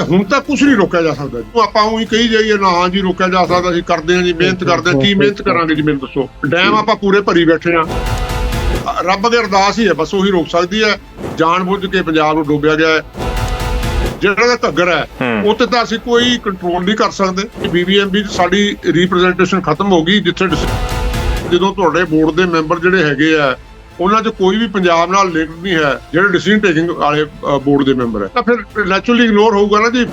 ਹੁਣ ਤਾਂ ਕੁਝ ਨਹੀਂ ਰੋਕਿਆ ਜਾ ਸਕਦਾ ਜੀ। ਆਪਾਂ ਉਹੀ ਕਹੀ ਜਾਈਏ ਨਾ ਹਾਂ ਜੀ ਰੋਕਿਆ ਜਾ ਸਕਦਾ ਅਸੀਂ ਕਰਦੇ ਹਾਂ ਜੀ ਮਿਹਨਤ ਕਰਦੇ ਹਾਂ। ਕੀ ਮਿਹਨਤ ਕਰਾਂਗੇ ਜੀ ਮੈਨੂੰ ਦੱਸੋ। ਡੈਮ ਆਪਾਂ ਪੂਰੇ ਭਰੀ ਬੈਠੇ ਆ ਰੱਬ ਦੇ ਅਰਦਾਸ ਹੀ ਹੈ ਬਸ ਉਹੀ ਰੋਕ ਸਕਦੀ ਹੈ। ਜਾਣ ਬੁੱਝ ਕੇ ਪੰਜਾਬ ਨੂੰ ਡੋਬਿਆ ਗਿਆ ਹੈ। ਜਿਹੜਾ ਦਾ ਘੱਗਰ ਹੈ ਹੂੰ। ਉੱਤੇ ਤਾਂ ਅਸੀਂ ਕੋਈ ਕੰਟਰੋਲ ਨਹੀਂ ਕਰ ਸਕਦੇ। ਬੀਬੀਐਮਬੀ ਸਾਡੀ ਰਿਪਰੈਜ਼ੈਂਟੇਸ਼ਨ ਖਤਮ ਹੋ ਗਈ ਜਿੱਥੇ ਜਦੋਂ ਤੁਹਾਡੇ ਬੋਰਡ ਦੇ ਮੈਂਬਰ ਜਿਹੜੇ ਹੈਗੇ ਆ ਉਹਨਾਂ 'ਚ ਕੋਈ ਵੀ ਪੰਜਾਬ ਨਾਲ ਲਿੰਕ ਨਹੀਂ ਹੈ ਜਿਹੜੇ ਡਿਸੀਜਨ ਟੇਕਿੰਗ ਵਾਲੇ ਬੋਰਡ ਦੇ ਮੈਂਬਰ ਹੈ। ਤਾਂ ਫਿਰ ਨੈਚੁਰਲੀ ਇਗਨੋਰ ਹੋਊਗਾ ਨਾ ਜੀ।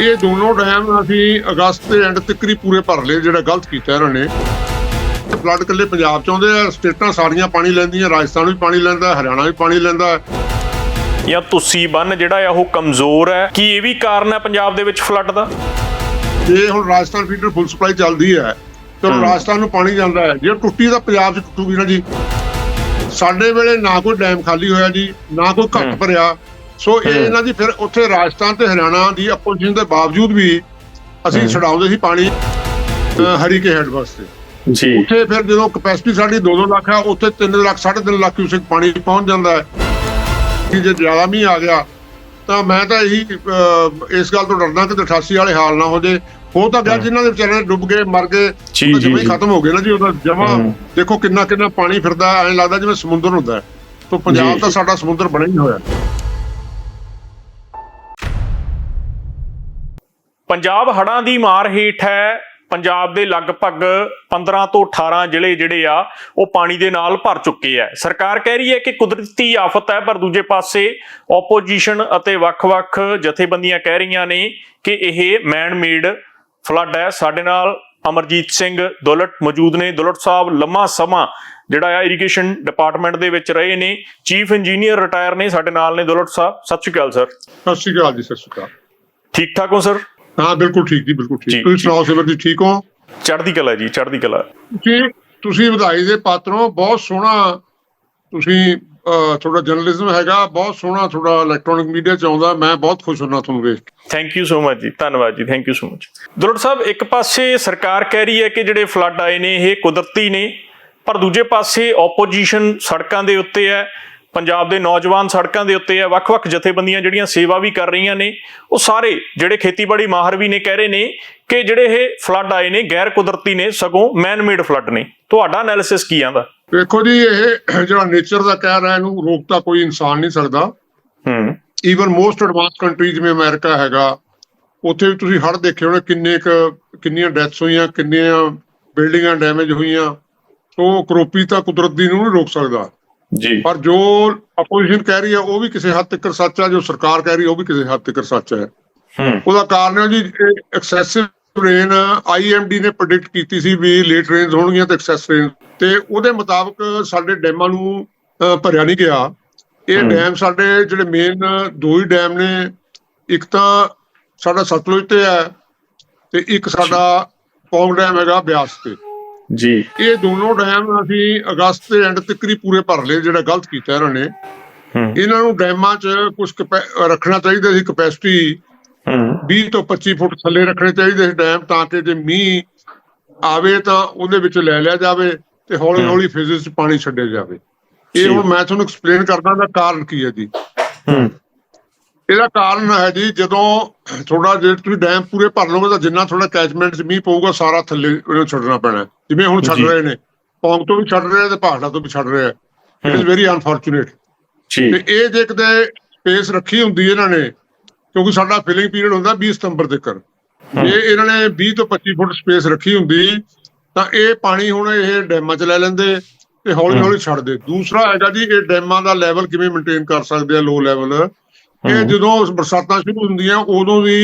ਇਹ ਦੋਨੋਂ ਡੈਮ ਅਸੀਂ ਅਗਸਤ ਦੇ ਐਂਡ ਤੱਕ ਹੀ ਪੂਰੇ ਭਰ ਲਏ ਜਿਹੜਾ ਗਲਤ ਕੀਤਾ ਇਹਨਾਂ ਨੇ। ਫਲੱਡ ਕੱਲੇ ਪੰਜਾਬ ਚ ਆਉਂਦੇ ਆ ਸਟੇਟਾਂ ਸਾਰੀਆਂ ਪਾਣੀ ਲੈਂਦੀਆਂ ਰਾਜਸਥਾਨ ਵੀ ਪਾਣੀ ਲੈਂਦਾ ਹਰਿਆਣਾ ਵੀ ਪਾਣੀ ਲੈਂਦਾ। ਜਾਂ ਤੁਸੀਂ ਬੰਨ ਜਿਹੜਾ ਆ ਉਹ ਕਮਜ਼ੋਰ ਹੈ। ਕੀ ਇਹ ਵੀ ਕਾਰਨ ਹੈ ਪੰਜਾਬ ਦੇ ਵਿੱਚ ਫਲੱਡ ਦਾ? ਜੇ ਹੁਣ ਰਾਜਸਥਾਨ ਫੀਡਰ ਫੁੱਲ ਸਪਲਾਈ ਚੱਲਦੀ ਹੈ ਤੇ। ਰਾਜਸਥਾਨ ਨੂੰ ਪਾਣੀ ਜਾਂਦਾ ਹੈ। ਜੇ ਟੁੱਟੀ ਤਾਂ ਪੰਜਾਬ 'ਚ ਟੁੱਟੂਗੀ ਨਾ ਜੀ। ਸਾਡੇ ਵੇਲੇ ਨਾ ਕੋਈ ਡੈਮ ਖਾਲੀ ਹੋਇਆ ਜੀ ਨਾ ਕੋਈ ਘੱਟ। ਭਰਿਆ ਸੋ ਇਹ। ਇਹਨਾਂ ਦੀ ਫਿਰ ਉੱਥੇ ਰਾਜਸਥਾਨ ਤੇ ਹਰਿਆਣਾ ਦੀ ਆਪੋਜੀਸ਼ਨ ਦੇ ਬਾਵਜੂਦ ਵੀ ਅਸੀਂ। ਛਡਾਉਂਦੇ ਸੀ ਪਾਣੀ ਅ, ਹਰੀਕੇ ਹੈਡ ਵਾਸਤੇ ਜੀ ਉੱਥੇ ਫਿਰ ਜਦੋਂ ਕਪੈਸਿਟੀ ਸਾਡੀ 2-2 ਲੱਖ ਆ ਉੱਥੇ 3 ਲੱਖ 3.5 ਲੱਖ ਕਿਊਸੈਕ ਪਾਣੀ ਪਹੁੰਚ ਜਾਂਦਾ ਹੈ ਕਿ ਜੇ ਜ਼ਿਆਦਾ ਮੀਂਹ ਆ ਗਿਆ ਤਾਂ ਮੈਂ ਤਾਂ ਇਹੀ ਇਸ ਗੱਲ ਤੋਂ ਡਰਦਾ ਕਿ 88 ਵਾਲੇ ਹਾਲ ਨਾ ਹੋ ਜੇ ਹੋ ਤਾਂ ਹਮ। ਜਿਨ੍ਹਾਂ ਦੇ ਵਿਚਾਰੇ ਡੁੱਬ ਗਏ ਮਰ ਗਏ ਉਹ ਜੀ, ਜਮੇ ਜੀ। ਖਤਮ ਹੋ ਗਏ ਨਾ ਜੀ ਉਹਦਾ ਜਮਾ। ਦੇਖੋ ਕਿੰਨਾ ਕਿੰਨਾ ਪਾਣੀ ਫਿਰਦਾ ਐਂ ਲੱਗਦਾ ਜਿਵੇਂ ਸਮੁੰਦਰ ਹੁੰਦਾ ਤੋਂ ਪੰਜਾਬ ਤਾਂ। ਸਾਡਾ ਸਮੁੰਦਰ ਬਣਿਆ ਹੀ ਹੋਇਆ ਪੰਜਾਬ ਹੜ੍ਹਾਂ ਦੀ ਮਾਰ ਹੇਠ ਹੈ ਪੰਜਾਬ ਦੇ ਲਗਭਗ 15 ਤੋਂ 18 ਜ਼ਿਲ੍ਹੇ ਜਿਹੜੇ ਆ ਉਹ ਪਾਣੀ ਦੇ ਨਾਲ ਭਰ ਚੁੱਕੇ ਆ ਸਰਕਾਰ ਕਹਿ ਰਹੀ ਹੈ ਕਿ ਕੁਦਰਤੀ ਆਫਤ ਹੈ ਪਰ ਦੂਜੇ ਪਾਸੇ ਆਪੋਜੀਸ਼ਨ ਅਤੇ ਵੱਖ-ਵੱਖ ਜਥੇਬੰਦੀਆਂ ਕਹਿ ਰਹੀਆਂ ਨੇ ਕਿ ਇਹ ਮੈਨ ਮੇਡ ਫਲੱਡ ਹੈ। ਸਾਡੇ ਨਾਲ ਅਮਰਜੀਤ ਸਿੰਘ ਦੁਲਟ ਮੌਜੂਦ ਨੇ। ਦੁਲਟ ਸਾਹਿਬ ਲੰਮਾ ਸਮਾਂ ਜਿਹੜਾ ਆ ਇਰੀਗੇਸ਼ਨ ਡਿਪਾਰਟਮੈਂਟ ਦੇ ਵਿੱਚ ਰਹੇ ਨੇ। ਚੀਫ ਇੰਜੀਨੀਅਰ ਰਿਟਾਇਰ ਨੇ ਸਾਡੇ ਨਾਲ ਨੇ। ਦੁਲਟ ਸਾਹਿਬ ਸਤਿ ਸ਼੍ਰੀ ਅਕਾਲ ਸਰ। ਸਤਿ ਸ਼੍ਰੀ ਅਕਾਲ ਜੀ ਸਤਿ ਸ਼੍ਰੀ ਅਕਾਲ। ਠੀਕ ਠਾਕ ਹੋ ਸਰ? ਹਾਂ ਬਿਲਕੁਲ ਠੀਕ ਜੀ ਬਿਲਕੁਲ ਜੀ, ਠੀਕ ਤੁਸੀਂ ਜੀ। ਸੁਣਾਓ ਸਿਮਰ ਜੀ ਠੀਕ ਹੋ? ਚੜ੍ਹਦੀ ਕਲਾ ਜੀ ਚੜ੍ਹਦੀ ਕਲਾ। ਤੁਸੀਂ ਤੁਸੀਂ ਵਧਾਈ ਦੇ ਪਾਤਰੋਂ ਬਹੁਤ ਸੋਹਣਾ ਤੁਸੀਂ ਤੁਹਾਡਾ ਜਰਨਲਿਜ਼ਮ ਹੈਗਾ, ਬਹੁਤ ਸੋਹਣਾ ਤੁਹਾਡਾ ਇਲੈਕਟ੍ਰੋਨਿਕ ਮੀਡੀਆ ਚ ਆਉਂਦਾ, ਮੈਂ ਬਹੁਤ ਖੁਸ਼ ਹੁੰਨਾ ਤੁਹਾਨੂੰ ਵੇਖ ਕੇ। Thank you so much ji, ਧੰਨਵਾਦ ਜੀ thank you so much Dulat Sahib, ਇੱਕ ਪਾਸੇ ਸਰਕਾਰ ਕਹਿ ਰਹੀ ਹੈ ਕਿ ਜਿਹੜੇ ਫਲੱਡ ਆਏ ਨੇ, ਇਹ ਕੁਦਰਤੀ ਨੇ, ਪਰ ਦੂਜੇ ਪਾਸੇ ਆਪੋਜੀਸ਼ਨ ਸੜਕਾਂ ਦੇ ਉੱਤੇ ਹੈ, ਪੰਜਾਬ ਦੇ ਨੌਜਵਾਨ ਸੜਕਾਂ ਦੇ ਉੱਤੇ ਹੈ, ਵੱਖ-ਵੱਖ ਜਥੇਬੰਦੀਆਂ ਜਿਹੜੀਆਂ ਸੇਵਾ ਵੀ ਕਰ ਰਹੀਆਂ ਨੇ, ਉਹ ਸਾਰੇ ਜਿਹੜੇ ਖੇਤੀਬਾੜੀ ਮਾਹਰ ਵੀ ਨੇ, ਕਹਿ ਰਹੇ ਨੇ ਕਿ ਜਿਹੜੇ ਇਹ ਫਲੱਡ ਆਏ ਨੇ, ਗੈਰ ਕੁਦਰਤੀ ਨੇ, ਸਗੋਂ ਮੈਨ ਮੇਡ ਫਲੱਡ ਨੇ। ਤੁਹਾਡਾ ਐਨਾਲਿਸਿਸ ਕੀ ਆਂਦਾ? ਵੇਖੋ ਜੀ ਇਹ ਜਿਹੜਾ ਨੇਚਰ ਦਾ ਕਹਿ ਰਿਹਾ ਇਹਨੂੰ ਰੋਕ ਤਾਂ ਕੋਈ ਇਨਸਾਨ ਨਹੀਂ ਸਕਦਾ। ਹੂੰ। ਈਵਨ ਮੋਸਟ ਐਡਵਾਂਸ ਕੰਟਰੀ ਜਿਵੇਂ ਅਮਰੀਕਾ ਹੈਗਾ ਉੱਥੇ ਵੀ ਤੁਸੀਂ ਹੜ੍ਹ ਦੇਖੇ ਹੋਣੇ ਕਿੰਨੇ ਕਿੰਨੀਆਂ ਡੈਥਸ ਹੋਈਆਂ ਕਿੰਨੀਆਂ ਬਿਲਡਿੰਗਾਂ ਡੈਮੇਜ ਹੋਈਆਂ। ਸੋ ਕਰੋਪੀ ਤਾਂ ਕੁਦਰਤ ਦੀ ਨੂੰ ਨਹੀਂ ਰੋਕ ਸਕਦਾ। ਜੀ। ਪਰ ਜੋ ਆਪੋਜੀਸ਼ਨ ਕਹਿ ਰਹੀ ਹੈ ਉਹ ਵੀ ਕਿਸੇ ਹੱਦ ਤੱਕ ਸੱਚ ਹੈ ਜੋ ਸਰਕਾਰ ਕਹਿ ਰਹੀ ਹੈ ਉਹ ਵੀ ਕਿਸੇ ਹੱਦ ਤੱਕ ਸੱਚ ਹੈ। ਹੂੰ। ਉਹਦਾ ਕਾਰਨ ਹੈ ਜੀ ਐਕਸੈਸਿਵ ਰੇਨ ਆਈਐਮਡੀ ਨੇ ਪ੍ਰੈਡਿਕਟ ਕੀਤੀ ਸੀ ਵੀ ਲੇਟ ਰੇਨਸ ਹੋਣਗੀਆਂ ਤੇ ਐਕਸੈਸ ਰੇਨ ਤੇ ਉਹਦੇ ਮੁਤਾਬਕ ਸਾਡੇ ਡੈਮਾਂ ਨੂੰ ਭਰਿਆ ਨਹੀਂ ਗਿਆ। ਇਹ। ਡੈਮ ਸਾਡੇ ਜਿਹੜੇ ਮੇਨ ਦੋ ਹੀ ਡੈਮ ਨੇ। ਇੱਕ ਤਾਂ ਸਾਡਾ ਸਤਲੁਜ ਤੇ ਹੈ ਤੇ ਇੱਕ ਸਾਡਾ ਪੌਂਗ ਡੈਮ ਹੈਗਾ ਬਿਆਸ ਤੇ। ਜੀ। ਇਹ ਦੋਨੋਂ ਡੈਮ ਅਸੀਂ ਅਗਸਤ ਦੇ ਐਂਡ ਤੱਕ ਹੀ ਪੂਰੇ ਭਰ ਲਏ ਜਿਹੜਾ ਗਲਤ ਕੀਤਾ ਇਹਨਾਂ ਨੇ। ਇਹਨਾਂ ਨੂੰ ਡੈਮਾਂ 'ਚ ਕੁਝ ਰੱਖਣਾ ਚਾਹੀਦਾ ਸੀ ਕਪੈਸਿਟੀ 20 ਤੋਂ 25 ਫੁੱਟ ਥੱਲੇ ਰੱਖਣੇ ਚਾਹੀਦੇ ਸੀ ਡੈਮ ਤਾਂ ਕਿ ਜੇ ਮੀਂਹ ਆਵੇ ਤਾਂ ਉਹਦੇ ਵਿੱਚ ਲੈ ਲਿਆ ਜਾਵੇ ਤੇ ਹੌਲੀ। ਹੌਲੀ ਫੇਜ਼ਸ 'ਚ ਪਾਣੀ ਛੱਡਿਆ ਜਾਵੇ ਇਹ। ਹੁਣ ਮੈਂ ਤੁਹਾਨੂੰ ਐਕਸਪਲੇਨ ਕਰਦਾ ਦਾ ਕਾਰਨ ਕੀ ਹੈ ਜੀ ਹੂੰ ਇਹਦਾ ਕਾਰਨ ਹੈ ਜੀ ਜਦੋਂ ਥੋੜਾ ਜੇ ਤੁਸੀਂ ਡੈਮ ਪੂਰੇ ਭਰ ਲਓਗੇ ਤਾਂ ਜਿੰਨਾ ਥੋੜਾ ਕੈਚਮੈਂਟ 'ਚ ਮੀਂਹ ਪਊਗਾ ਸਾਰਾ ਥੱਲੇ ਉਹਨੂੰ ਛੱਡਣਾ ਪੈਣਾ। ਜਿਵੇਂ ਹੁਣ ਛੱਡ। ਰਹੇ ਨੇ ਪੌਂਗ ਤੋਂ ਵੀ ਛੱਡ ਰਹੇ ਤੇ ਪਹਾੜਾਂ ਤੋਂ ਵੀ ਛੱਡ ਰਹੇ ਆ ਇਟ ਇਜ਼। ਵੈਰੀ ਅਨਫੋਰਚੂਨੇਟ ਜੀ ਤੇ ਇਹ ਜੇ ਕਿਤੇ ਸਪੇਸ ਰੱਖੀ ਹੁੰਦੀ ਇਹਨਾਂ ਨੇ ਕਿਉਂਕਿ ਸਾਡਾ ਫਿਲਿੰਗ ਪੀਰੀਅਡ ਹੁੰਦਾ 20 ਸਤੰਬਰ ਤੱਕ ਜੇ ਇਹਨਾਂ ਨੇ 20 ਤੋਂ 25 ਫੁੱਟ ਸਪੇਸ ਰੱਖੀ ਹੁੰਦੀ ਤਾਂ ਇਹ ਪਾਣੀ ਹੁਣ ਇਹ ਡੈਮਾਂ 'ਚ ਲੈ ਲੈਂਦੇ ਤੇ ਹੌਲੀ। ਹੌਲੀ ਛੱਡਦੇ। ਦੂਸਰਾ ਹੈਗਾ ਜੀ ਇਹ ਡੈਮਾਂ ਦਾ ਲੈਵਲ ਕਿਵੇਂ ਮੇਨਟੇਨ ਕਰ ਸਕਦੇ ਆ ਲੋ ਲੈਵਲ ਇਹ। ਜਦੋਂ ਬਰਸਾਤਾਂ ਸ਼ੁਰੂ ਹੁੰਦੀਆਂ ਉਦੋਂ ਵੀ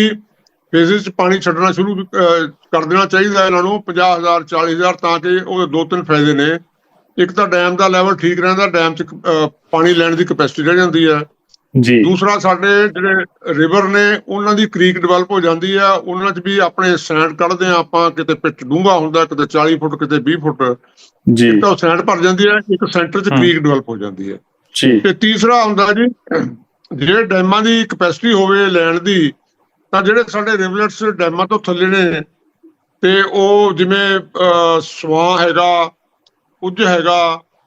ਫੇਜ਼ਸ 'ਚ ਪਾਣੀ ਛੱਡਣਾ ਸ਼ੁਰੂ ਕਰ ਦੇਣਾ ਚਾਹੀਦਾ ਇਹਨਾਂ ਨੂੰ 50000 40000 ਤਾਂ ਕਿ ਉਹਦੇ ਦੋ ਤਿੰਨ ਫਾਇਦੇ ਨੇ। ਇੱਕ ਤਾਂ ਡੈਮ ਦਾ ਲੈਵਲ ਠੀਕ ਰਹਿੰਦਾ ਡੈਮ 'ਚ ਪਾਣੀ ਲੈਣ ਦੀ ਕਪੈਸਿਟੀ ਰਹਿ ਜਾਂਦੀ ਹੈ। ਜੀ। ਦੂਸਰਾ ਸਾਡੇ ਜਿਹੜੇ ਰਿਵਰ ਨੇ ਉਹਨਾਂ ਦੀ ਕ੍ਰੀਕ ਡਿਵੈਲਪ ਹੋ ਜਾਂਦੀ ਆ। ਉਹਨਾਂ 'ਚ ਵੀ ਆਪਣੇ ਸੈਂਡ ਕੱਢਦੇ ਆ ਆਪਾਂ ਕਿਤੇ ਪਿੱਟ ਡੂੰਘਾ ਹੁੰਦਾ ਕਿਤੇ 40 ਫੁੱਟ ਕਿਤੇ 20 ਫੁੱਟ। ਜੀ। ਤਾਂ ਸੈਂਡ ਭਰ ਜਾਂਦੀ ਆ ਇੱਕ ਸੈਂਟਰ 'ਚ। ਕ੍ਰੀਕ ਡਿਵੈਲਪ ਹੋ ਜਾਂਦੀ ਹੈ ਜੀ। ਤੇ ਤੀਸਰਾ ਹੁੰਦਾ ਜੀ ਜਿਹੜੇ ਡੈਮਾਂ ਦੀ ਕਪੈਸਿਟੀ ਹੋਵੇ ਲੈਣ ਦੀ ਤਾਂ ਜਿਹੜੇ ਸਾਡੇ ਰਿਵਰਲੈਟਸ ਡੈਮਾਂ ਤੋਂ ਥੱਲੇ ਨੇ ਤੇ ਉਹ ਜਿਵੇਂ ਸਵਾਂ ਹੈਗਾ ਉੱਜ ਹੈਗਾ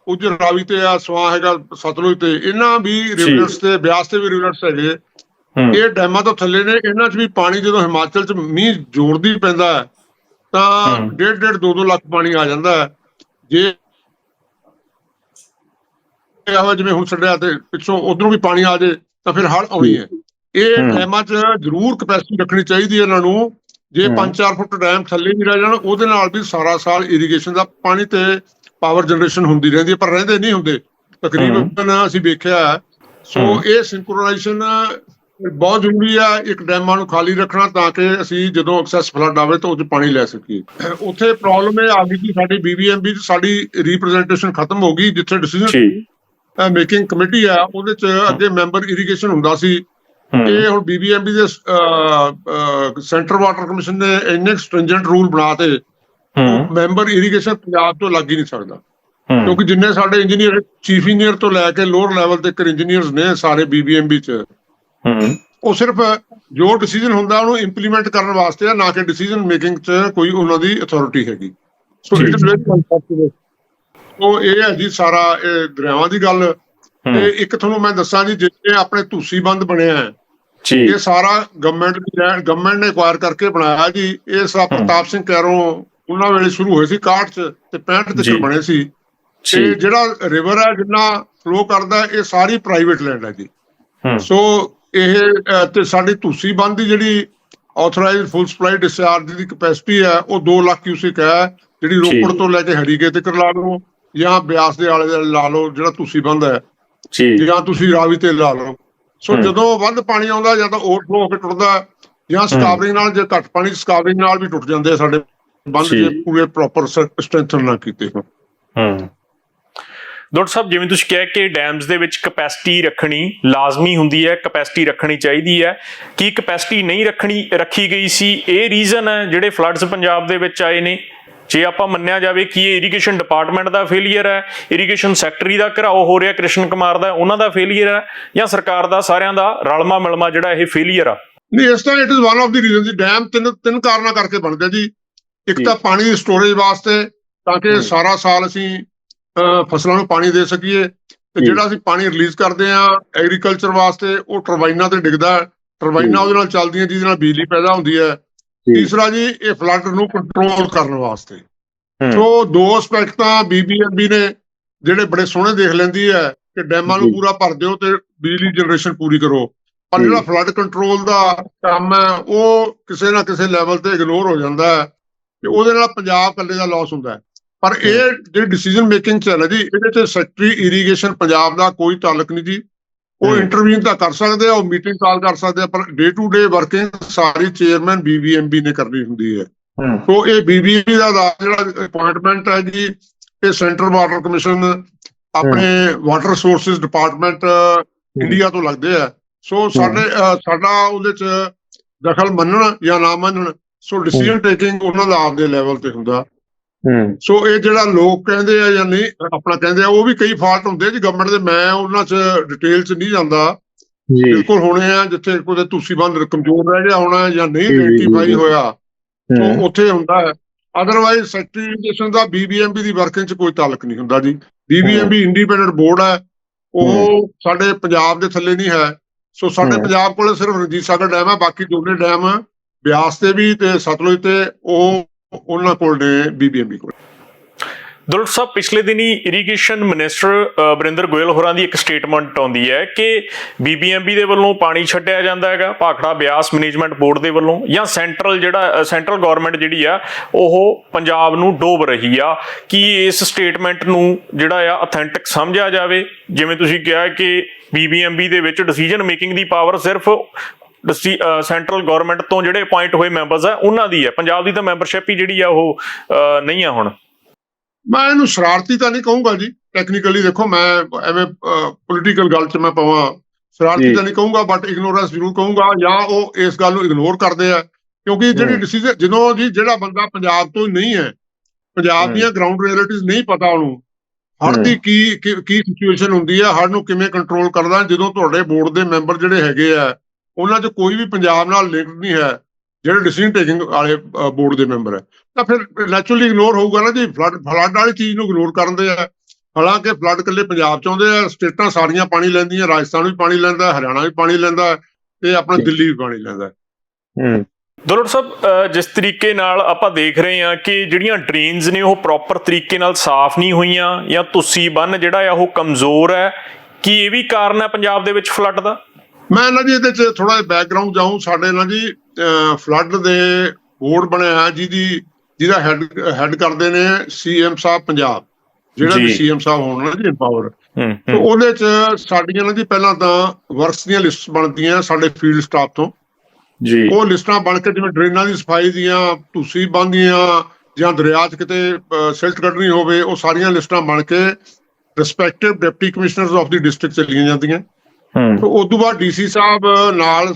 ਉੱਜ ਰਾਵੀ ਤੇ ਆ ਸਵਾਂ ਹੈਗਾ ਸਤਲੁਜ ਤੇ ਇਹਨਾਂ ਵੀ ਰਿਵਰਲੈਟਸ ਤੇ ਬਿਆਸ ਤੇ ਵੀ ਰਿਵਰਲੈਟਸ ਹੈਗੇ ਇਹ ਡੈਮਾਂ ਤੋਂ ਥੱਲੇ ਨੇ ਇਹਨਾਂ 'ਚ ਵੀ ਪਾਣੀ ਜਦੋਂ ਹਿਮਾਚਲ 'ਚ ਮੀਂਹ ਜ਼ੋਰ ਦੀ ਪੈਂਦਾ ਤਾਂ ਹਮ। ਡੇਢ ਡੇਢ 2-2 ਲੱਖ ਪਾਣੀ ਆ ਜਾਂਦਾ ਜੇ ਆਵਾ ਜਿਵੇਂ ਹੁਣ ਛੱਡਿਆ ਤੇ ਪਿੱਛੋਂ ਉਧਰੋਂ ਵੀ ਪਾਣੀ ਆ ਜੇ ਤਾਂ ਫਿਰ ਹੜ ਆਉਣੀ ਹੈ ਇਹ। ਡੈਮਾਂ 'ਚ ਜ਼ਰੂਰ ਕਪੈਸਿਟੀ ਰੱਖਣੀ ਚਾਹੀਦੀ ਹੈ ਇਹਨਾਂ ਨੂੰ ਜੇ ਹਮ। 5-4 ਫੁੱਟ ਡੈਮ ਥੱਲੇ ਵੀ ਰਹਿ ਜਾਣ ਉਹਦੇ ਨਾਲ ਵੀ ਸਾਰਾ ਸਾਲ ਇਰੀਗੇਸ਼ਨ ਦਾ ਪਾਣੀ ਤੇ ਪਾਵਰ ਜਨਰੇਸ਼ਨ ਹੁੰਦੀ ਰਹਿੰਦੀ ਹੈ ਪਰ ਰਹਿੰਦੇ ਨਹੀਂ ਹੁੰਦੇ। ਤਕਰੀਬਨ ਅਸੀਂ ਵੇਖਿਆ। ਸੋ। ਇਹ ਸਿੰਕਰੋਨਾਈਜੇਸ਼ਨ ਬਹੁਤ ਜ਼ਰੂਰੀ ਆ ਇੱਕ ਡੈਮਾਂ ਨੂੰ ਖਾਲੀ ਰੱਖਣਾ ਤਾਂ ਕਿ ਅਸੀਂ ਜਦੋਂ ਐਕਸੈਸ ਫਲੱਡ ਆਵੇ ਤਾਂ ਉਹ 'ਚ ਪਾਣੀ ਲੈ ਸਕੀਏ। ਉੱਥੇ ਪ੍ਰੋਬਲਮ ਇਹ ਆ ਗਈ ਕਿ ਸਾਡੀ ਬੀਬੀਐਮਬੀ 'ਚ ਸਾਡੀ ਰਿਪਰੈਜ਼ੈਂਟੇਸ਼ਨ ਖਤਮ ਹੋ ਗਈ ਜਿੱਥੇ ਡਿਸੀਜਨ ਮੇਕਿੰਗ ਕਮੇਟੀ ਆ ਉਹਦੇ 'ਚ ਅੱਗੇ ਮੈਂਬਰ ਇਰੀਗੇਸ਼ਨ ਹੁੰਦਾ ਸੀ। ਇਹ ਹੁਣ ਬੀਬੀਐਮਬੀ ਦੇ ਸੈਂਟਰ ਵਾਟਰ ਕਮਿਸ਼ਨ ਨੇ ਇੰਨੇ ਸਟ੍ਰਿੰਜੈਂਟ ਰੂਲ ਬਣਾਤੇ ਮੈਂਬਰ ਇਰੀਗੇਸ਼ਨ ਪੰਜਾਬ ਤੋਂ ਲੱਗ ਹੀ ਨਹੀਂ ਸਕਦਾ। ਕਿਉਂਕਿ ਜਿੰਨੇ ਸਾਡੇ ਇੰਜੀਨੀਅਰ ਚੀਫ ਇੰਜੀਨੀਅਰ ਤੋਂ ਲੈ ਕੇ ਲੋਅਰ ਲੈਵਲ ਤੱਕ ਇੰਜੀਨੀਅਰਸ ਨੇ ਸਾਰੇ ਬੀਬੀਐਮਬੀ 'ਚ। ਉਹ ਸਿਰਫ ਜੋ ਡਿਸੀਜਨ ਹੁੰਦਾ ਉਹਨੂੰ ਇੰਪਲੀਮੈਂਟ ਕਰਨ ਵਾਸਤੇ ਆ ਨਾ ਕਿ ਡਿਸੀਜਨ ਮੇਕਿੰਗ 'ਚ ਕੋਈ ਉਹਨਾਂ ਦੀ ਅਥਾਰਟੀ ਹੈਗੀ। So. It is very comfortable ਉਹ ਇਹ ਹੈ ਜੀ ਸਾਰਾ ਇਹ ਦਰਿਆਵਾਂ ਦੀ ਗੱਲ। ਤੇ ਇੱਕ ਤੁਹਾਨੂੰ ਮੈਂ ਦੱਸਾਂ ਜੀ ਜਿੱਥੇ ਆਪਣੇ ਧੂਸੀ ਬੰਦ ਬਣਿਆ ਹੈ ਜੀ। ਇਹ ਸਾਰਾ ਗਵਰਨਮੈਂਟ ਦੀ ਗਵਰਨਮੈਂਟ ਨੇ ਐਕਵਾਇਰ ਕਰਕੇ ਬਣਾਇਆ ਜੀ। ਇਹ ਸਾ ਪ੍ਰਤਾਪ ਸਿੰਘ ਕੈਰੋਂ ਉਹਨਾਂ ਵੇਲੇ ਸ਼ੁਰੂ ਹੋਏ ਸੀ 61 ਚ ਤੇ 65 ਜੀ। ਤੱਕ ਬਣੇ ਸੀ। ਤੇ ਜਿਹੜਾ ਰਿਵਰ ਹੈ ਜਿੰਨਾ ਫਲੋ ਕਰਦਾ ਇਹ ਸਾਰੀ ਪ੍ਰਾਈਵੇਟ ਲੈਂਡ ਹੈ। ਜੀ ਸੋ ਇਹ ਤੇ ਸਾਡੀ ਧੂਸੀ ਬੰਦ ਦੀ ਜਿਹੜੀ ਆਥੋਰਾਈਜ਼ਡ ਫੁੱਲ ਸਪਲਾਈ ਡਿਸਚਾਰਜ ਦੀ ਕਪੈਸਿਟੀ ਹੈ ਉਹ 2 ਲੱਖ ਕਿਊਸਿਕ ਹੈ ਜਿਹੜੀ ਰੋਪੜ ਤੋਂ ਲੈ ਕੇ ਹਰੀਕੇ ਤੱਕ ਲਾ ਲਓ ਜਾਂ ਬਿਆਸ ਦੇ ਆਲੇ ਲਾ ਲਓ ਜਿਹੜਾ ਧੂਸੀ ਬੰਦ ਹੈ। ਜੀ। ਜਾਂ ਤੁਸੀਂ ਰਾਵੀ ਤੇ ਲਾ ਲਓ। ਸੋ। ਜਦੋਂ ਵੱਧ ਪਾਣੀ ਆਉਂਦਾ ਜਾਂ ਤਾਂ ਓਵਰਫਲੋ ਹੋ ਕੇ ਟੁੱਟਦਾ ਜਾਂ ਸਕਾਵਰਿੰਗ ਨਾਲ ਜੇ ਘੱਟ ਪਾਣੀ ਸਕਾਵਰਿੰਗ ਨਾਲ ਵੀ ਟੁੱਟ ਜਾਂਦੇ ਸਾਡੇ ਬੰਦ ਜੀ। ਜੇ ਪੂਰੇ ਪ੍ਰੋਪਰ ਸਟਰੈਂਥਨ ਨਾ ਕੀਤੇ ਹੋਣ। ਹੂੰ। ਡਾਕਟਰ ਸਾਹਿਬ ਜਿਵੇਂ ਤੁਸੀਂ ਕਿਹਾ ਕਿ ਡੈਮਸ ਦੇ ਵਿੱਚ ਕਪੈਸਿਟੀ ਰੱਖਣੀ ਲਾਜ਼ਮੀ ਹੁੰਦੀ ਹੈ ਕਪੈਸਿਟੀ ਰੱਖਣੀ ਚਾਹੀਦੀ ਹੈ। ਕੀ ਕਪੈਸਿਟੀ ਨਹੀਂ ਰੱਖਣੀ ਰੱਖੀ ਗਈ ਸੀ? ਇਹ ਰੀਜ਼ਨ ਹੈ ਜਿਹੜੇ ਫਲੱਡਸ ਪੰਜਾਬ ਦੇ ਵਿੱਚ ਆਏ ਨੇ। ਜੇ ਆਪਾਂ ਮੰਨਿਆ ਜਾਵੇ ਕਿ ਇਹ ਇਰੀਗੇਸ਼ਨ ਡਿਪਾਰਟਮੈਂਟ ਦਾ ਫੇਲਿਅਰ ਹੈ ਇਰੀਗੇਸ਼ਨ ਸੈਕਟਰੀ ਦਾ ਘਰਾਓ ਹੋ ਰਿਹਾ ਕ੍ਰਿਸ਼ਨ ਕੁਮਾਰ ਦਾ ਉਹਨਾਂ ਦਾ ਫੇਲਿਅਰ ਹੈ ਜਾਂ ਸਰਕਾਰ ਦਾ ਸਾਰਿਆਂ ਦਾ ਰਲਮਾ ਮਿਲਮਾ ਜਿਹੜਾ ਇਹ ਫੇਲਿਅਰ ਆ? ਨਹੀਂ ਇਸ ਤਰ੍ਹਾਂ it is one of the reasons dam ਤਿੰਨ ਤਿੰਨ ਕਾਰਨਾਂ ਕਰਕੇ ਬਣਦੇ ਜੀ। ਇੱਕ। ਤਾਂ ਪਾਣੀ ਦੀ ਸਟੋਰੇਜ ਵਾਸਤੇ ਤਾਂ ਕਿ। ਸਾਰਾ ਸਾਲ ਅਸੀਂ ਫਸਲਾਂ ਨੂੰ ਪਾਣੀ ਦੇ ਸਕੀਏ ਤੇ। ਜਿਹੜਾ ਅਸੀਂ ਪਾਣੀ ਰਿਲੀਜ਼ ਕਰਦੇ ਆ ਐਗਰੀਕਲਚਰ ਵਾਸਤੇ ਉਹ ਟਰਬਾਈਨਾਂ ਤੇ ਡਿੱਗਦਾ ਹੈ ਟਰਬਾਈਨਾਂ ਉਹਦੇ ਨਾਲ ਚੱਲਦੀਆਂ ਜਿਹਦੇ ਨਾਲ ਬਿਜਲੀ ਪੈਦਾ ਹੁੰਦੀ ਹੈ ਤੀਸਰਾ ਜੀ ਇਹ ਫਲੱਡ ਨੂੰ ਕੰਟਰੋਲ ਕਰਨ ਵਾਸਤੇ। ਸੋ ਦੋ ਐਸਪੈਕਟ ਤਾਂ ਬੀਬੀਐਮਬੀ ਨੇ ਜਿਹੜੇ ਬੜੇ ਸੋਹਣੇ ਦੇਖ ਲੈਂਦੀ ਹੈ ਕਿ ਡੈਮਾਂ ਨੂੰ। ਪੂਰਾ ਭਰ ਦਿਓ ਤੇ ਬਿਜਲੀ ਜਨਰੇਸ਼ਨ ਪੂਰੀ ਕਰੋ ਪਰ। ਜਿਹੜਾ ਫਲੱਡ ਕੰਟਰੋਲ ਦਾ ਕੰਮ ਹੈ ਉਹ ਕਿਸੇ ਨਾ ਕਿਸੇ ਲੈਵਲ ਤੇ ਇਗਨੋਰ ਹੋ ਜਾਂਦਾ ਹੈ ਤੇ ਉਹਦੇ ਨਾਲ ਪੰਜਾਬ ਕੱਲੇ ਦਾ ਲਾਸ ਹੁੰਦਾ ਹੈ। ਪਰ ਇਹ ਜਿਹੜੀ ਡਿਸੀਜਨ ਮੇਕਿੰਗ ਚ ਹੈ ਜੀ ਇਹਦੇ ਤੇ ਸੈਕਟਰੀ ਇਰੀਗੇਸ਼ਨ ਪੰਜਾਬ ਦਾ ਕੋਈ ਤਾਲੁਕ ਨਹੀਂ ਜੀ। ਉਹ ਹਮ। ਇੰਟਰਵੀਨ ਤਾਂ ਕਰ ਸਕਦੇ ਆ ਉਹ ਮੀਟਿੰਗ ਕਾਲ ਕਰ ਸਕਦੇ ਆ ਪਰ ਡੇ ਟੂ ਡੇ ਵਰਕਿੰਗ ਸਾਰੀ ਚੇਅਰਮੈਨ ਬੀਬੀਐਮਬੀ ਨੇ ਕਰਨੀ ਹੁੰਦੀ ਹੈ। ਸੋ ਇਹ ਬੀਬੀਐਮਬੀ ਦਾ ਜਿਹੜਾ ਅਪਾਇੰਟਮੈਂਟ ਹੈ ਜੀ ਇਹ ਸੈਂਟਰਲ ਵਾਟਰ ਕਮਿਸ਼ਨ ਆਪਣੇ ਵਾਟਰ ਰਿਸੋਰਸਸ ਡਿਪਾਰਟਮੈਂਟ ਇੰਡੀਆ ਤੋਂ ਲੱਗਦੇ ਆ। ਸੋ ਸਾਡੇ ਸਾਡਾ ਉਹਦੇ ਚ ਦਖਲ ਮੰਨਣ ਜਾਂ ਨਾ ਮੰਨਣ ਸੋ ਡਿਸੀਜਨ ਟੇਕਿੰਗ ਉਹਨਾਂ ਦਾ ਆਪਦੇ ਲੈਵਲ ਤੇ ਹੁੰਦਾ। ਹੂੰ। ਸੋ ਇਹ ਜਿਹੜਾ ਲੋਕ ਕਹਿੰਦੇ ਆ ਜਾਂ ਨਹੀਂ ਆਪਣਾ ਕਹਿੰਦੇ ਆ ਉਹ ਵੀ ਕਈ ਫਾਲਟ ਹੁੰਦੇ ਜੀ ਗਵਰਨਮੈਂਟ ਦੇ। ਮੈਂ ਉਹਨਾਂ ਚ ਡਿਟੇਲ ਚ ਨਹੀਂ ਜਾਂਦਾ। ਜੀ। ਬਿਲਕੁਲ ਹੋਣੇ ਆ ਜਿੱਥੇ ਕੋਈ ਤੁਸੀਂ ਬੰਦ ਕਮਜ਼ੋਰ ਰਹਿ ਗਿਆ ਹੋਣਾ ਜਾਂ ਨਹੀਂ ਆਈਡੈਂਟੀਫਾਈ। ਹੋਇਆ ਸੋ ਉੱਥੇ ਹੁੰਦਾ ਹੈ। ਅਦਰਵਾਈਜ਼ ਸੈਕਟਰੀਏਸ਼ਨ ਦਾ ਬੀਬੀਐਮਬੀ ਦੀ ਵਰਕਿੰਗ ਚ ਕੋਈ ਤਾਲੁਕ ਨਹੀਂ ਹੁੰਦਾ ਜੀ। ਬੀਬੀਐਮਬੀ ਇੰਡੀਪੈਂਡੈਂਟ ਬੋਰਡ ਹੈ। ਉਹ ਸਾਡੇ ਪੰਜਾਬ ਦੇ ਥੱਲੇ ਨਹੀਂ ਹੈ। ਸੋ ਸਾਡੇ। ਪੰਜਾਬ ਕੋਲ ਸਿਰਫ ਰਣਜੀਤ ਸਾਗਰ ਡੈਮ ਹੈ। ਬਾਕੀ ਦੋਨੇ ਡੈਮ ਬਿਆਸ ਤੇ ਵੀ ਤੇ ਸਤਲੁਜ ਤੇ ਉਹ ਉਹਨਾਂ ਕੋਲ ਨੇ ਬੀਬੀਐਮਬੀ ਕੋਲ। ਡਾਕਟਰ ਸਾਹਿਬ ਪਿਛਲੇ ਦਿਨੀ ਇਰੀਗੇਸ਼ਨ ਮਿਨਿਸਟਰ ਅ, ਗੋਇਲ ਹੋਰਾਂ ਦੀ ਇੱਕ ਸਟੇਟਮੈਂਟ ਆਉਂਦੀ ਹੈ ਕਿ ਬੀਬੀਐਮਬੀ ਦੇ ਵੱਲੋਂ ਪਾਣੀ ਛੱਡਿਆ ਜਾਂਦਾ ਹੈਗਾ ਭਾਖੜਾ ਬਿਆਸ ਮੈਨੇਜਮੈਂਟ ਬੋਰਡ ਦੇ ਵੱਲੋਂ ਜਾਂ ਸੈਂਟਰਲ ਜਿਹੜਾ ਸੈਂਟਰਲ ਗਵਰਨਮੈਂਟ ਜਿਹੜੀ ਆ ਉਹ ਪੰਜਾਬ ਨੂੰ ਡੋਬ ਰਹੀ ਆ। ਕਿ ਇਸ ਸਟੇਟਮੈਂਟ ਨੂੰ ਜਿਹੜਾ ਆ ਅਥੈਂਟਿਕ ਸਮਝਿਆ ਜਾਵੇ? ਜਿਵੇਂ ਤੁਸੀਂ ਕਿਹਾ ਕਿ ਬੀਬੀਐਮਬੀ ਦੇ ਵਿੱਚ ਡਿਸੀਜਨ ਮੇਕਿੰਗ ਦੀ ਪਾਵਰ ਸਿਰਫ ਸੈਂਟਰਲ ਗਵਰਨਮੈਂਟ ਤੋਂ ਜਿਹੜੇ ਅਪਾਇੰਟ ਹੋਏ ਮੈਂਬਰਸ ਆ ਉਹਨਾਂ ਦੀ ਹੈ ਪੰਜਾਬ ਦੀ ਤਾਂ ਮੈਂਬਰਸ਼ਿਪ ਹੀ ਜਿਹੜੀ ਆ ਉਹ ਨਹੀਂ ਆ ਹੁਣ ਮੈਂ ਇਹਨੂੰ ਸ਼ਰਾਰਤੀ ਤਾਂ ਨਹੀਂ ਕਹੂੰਗਾ ਜੀ ਟੈਕਨੀਕਲੀ ਦੇਖੋ ਮੈਂ ਐਵੇਂ ਪੋਲੀਟੀਕਲ ਗੱਲ 'ਚ ਮੈਂ ਪਵਾਂ ਸ਼ਰਾਰਤੀ। ਤਾਂ ਨਹੀਂ ਕਹੂੰਗਾ ਬਟ ਇਗਨੋਰੈਂਸ ਜ਼ਰੂਰ ਕਹੂੰਗਾ ਜਾਂ ਉਹ ਇਸ ਗੱਲ ਨੂੰ ਇਗਨੋਰ ਕਰਦੇ ਆ ਕਿਉਂਕਿ ਜਿਹੜੀ। ਡਿਸੀਜਨ ਜਦੋਂ ਜੀ ਜਿਹੜਾ ਬੰਦਾ ਪੰਜਾਬ ਤੋਂ ਨਹੀਂ ਹੈ ਪੰਜਾਬ। ਦੀਆਂ ਗਰਾਊਂਡ ਰਿਐਲਿਟੀਜ਼ ਨਹੀਂ ਪਤਾ ਉਹਨੂੰ ਹਮ। ਦੀ ਕੀ ਕੀ- ਸਿਚੁਏਸ਼ਨ ਹੁੰਦੀ ਹੈ ਹੜ੍ਹ ਨੂੰ ਕਿਵੇਂ ਕੰਟਰੋਲ ਕਰਦਾ ਜਦੋਂ ਤੁਹਾਡੇ ਬੋਰਡ ਦੇ ਮੈਂਬਰ ਜਿਹੜੇ ਹੈਗੇ ਆ ਉਹਨਾਂ 'ਚ ਕੋਈ ਵੀ ਪੰਜਾਬ ਨਾਲ ਲਿੰਕ ਨਹੀਂ ਹੈ ਜਿਹੜੇ ਡਿਸੀਜਨ ਟੇਕਿੰਗ ਵਾਲੇ ਬੋਰਡ ਦੇ ਮੈਂਬਰ ਹੈ ਤਾਂ ਫਿਰ ਨੈਚੁਰਲੀ ਇਗਨੋਰ ਹੋਊਗਾ ਨਾ ਜੀ ਫਲੱਡ ਫਲੱਡ ਵਾਲੀ ਚੀਜ਼ ਨੂੰ ਇਗਨੋਰ ਕਰਦੇ ਆ ਹਾਲਾਂਕਿ ਫਲੱਡ ਇਕੱਲੇ ਪੰਜਾਬ ਚ ਆਉਂਦੇ ਆ ਸਟੇਟਾਂ ਸਾਰੀਆਂ ਪਾਣੀ ਲੈਂਦੀਆਂ ਰਾਜਸਥਾਨ ਵੀ ਪਾਣੀ ਲੈਂਦਾ ਹਰਿਆਣਾ ਵੀ ਪਾਣੀ ਲੈਂਦਾ ਤੇ ਆਪਣਾ। ਦਿੱਲੀ ਵੀ ਪਾਣੀ ਲੈਂਦਾ ਹੈ। ਦੁਲੜ ਸਾਹਿਬ ਜਿਸ ਤਰੀਕੇ ਨਾਲ ਆਪਾਂ ਦੇਖ ਰਹੇ ਹਾਂ ਕਿ ਜਿਹੜੀਆਂ ਡਰੇਨਸ ਨੇ ਉਹ ਪ੍ਰੋਪਰ ਤਰੀਕੇ ਨਾਲ ਸਾਫ਼ ਨਹੀਂ ਹੋਈਆਂ ਜਾਂ ਤੁਸੀਂ ਬੰਨ ਜਿਹੜਾ ਆ ਉਹ ਕਮਜ਼ੋਰ ਹੈ ਕੀ ਇਹ ਵੀ ਕਾਰਨ ਹੈ ਪੰਜਾਬ ਦੇ ਵਿੱਚ ਫਲੱਡ ਦਾ ਮੈਂ ਨਾ ਜੀ ਇਹਦੇ ਚ ਥੋੜਾ ਜਿਹਾ ਬੈਕਗ੍ਰਾਉਂਡ ਜਾਊਂ। ਸਾਡੇ ਨਾਲ ਜੀ ਫਲੱਡ ਦੇ ਬੋਰਡ ਬਣਿਆ ਜਿਹਦੀ ਜਿਹਦਾ ਹੈਡ ਹੈਡ ਕਰਦੇ ਨੇ ਸੀਐਮ ਸਾਹਿਬ ਪੰਜਾਬ। ਜਿਹੜਾ ਵੀ। ਸੀਐਮ ਸਾਹਿਬ ਹੋਣ ਨਾ ਜੀ ਪਾਵਰ ਤੇ ਉਹਦੇ ਚ ਸਾਡੀਆਂ ਨਾ ਜੀ ਪਹਿਲਾਂ ਤਾਂ ਵਰਕਸ ਦੀਆਂ ਲਿਸਟਸ ਬਣਦੀਆਂ ਸਾਡੇ ਫੀਲਡ ਸਟਾਫ ਤੋਂ। ਜੀ। ਉਹ ਲਿਸਟਾਂ ਬਣ ਕੇ ਜਿਵੇਂ ਡਰੇਨਾਂ ਦੀ ਸਫ਼ਾਈ ਦੀਆਂ ਤੁਸੀਂ ਬੰਦੀਆਂ ਜਾਂ ਦਰਿਆ 'ਚ ਕਿਤੇ ਸਿਲਟ ਕੱਢਣੀ ਹੋਵੇ ਉਹ ਸਾਰੀਆਂ ਲਿਸਟਾਂ ਬਣ ਕੇ respective deputy commissioners of the district ਚਲੀਆਂ ਜਾਂਦੀਆਂ। ਤੇ ਉਸ ਤੋਂ ਬਾਅਦ ਡੀਸੀ ਸਾਹਿਬ ਨਾਲ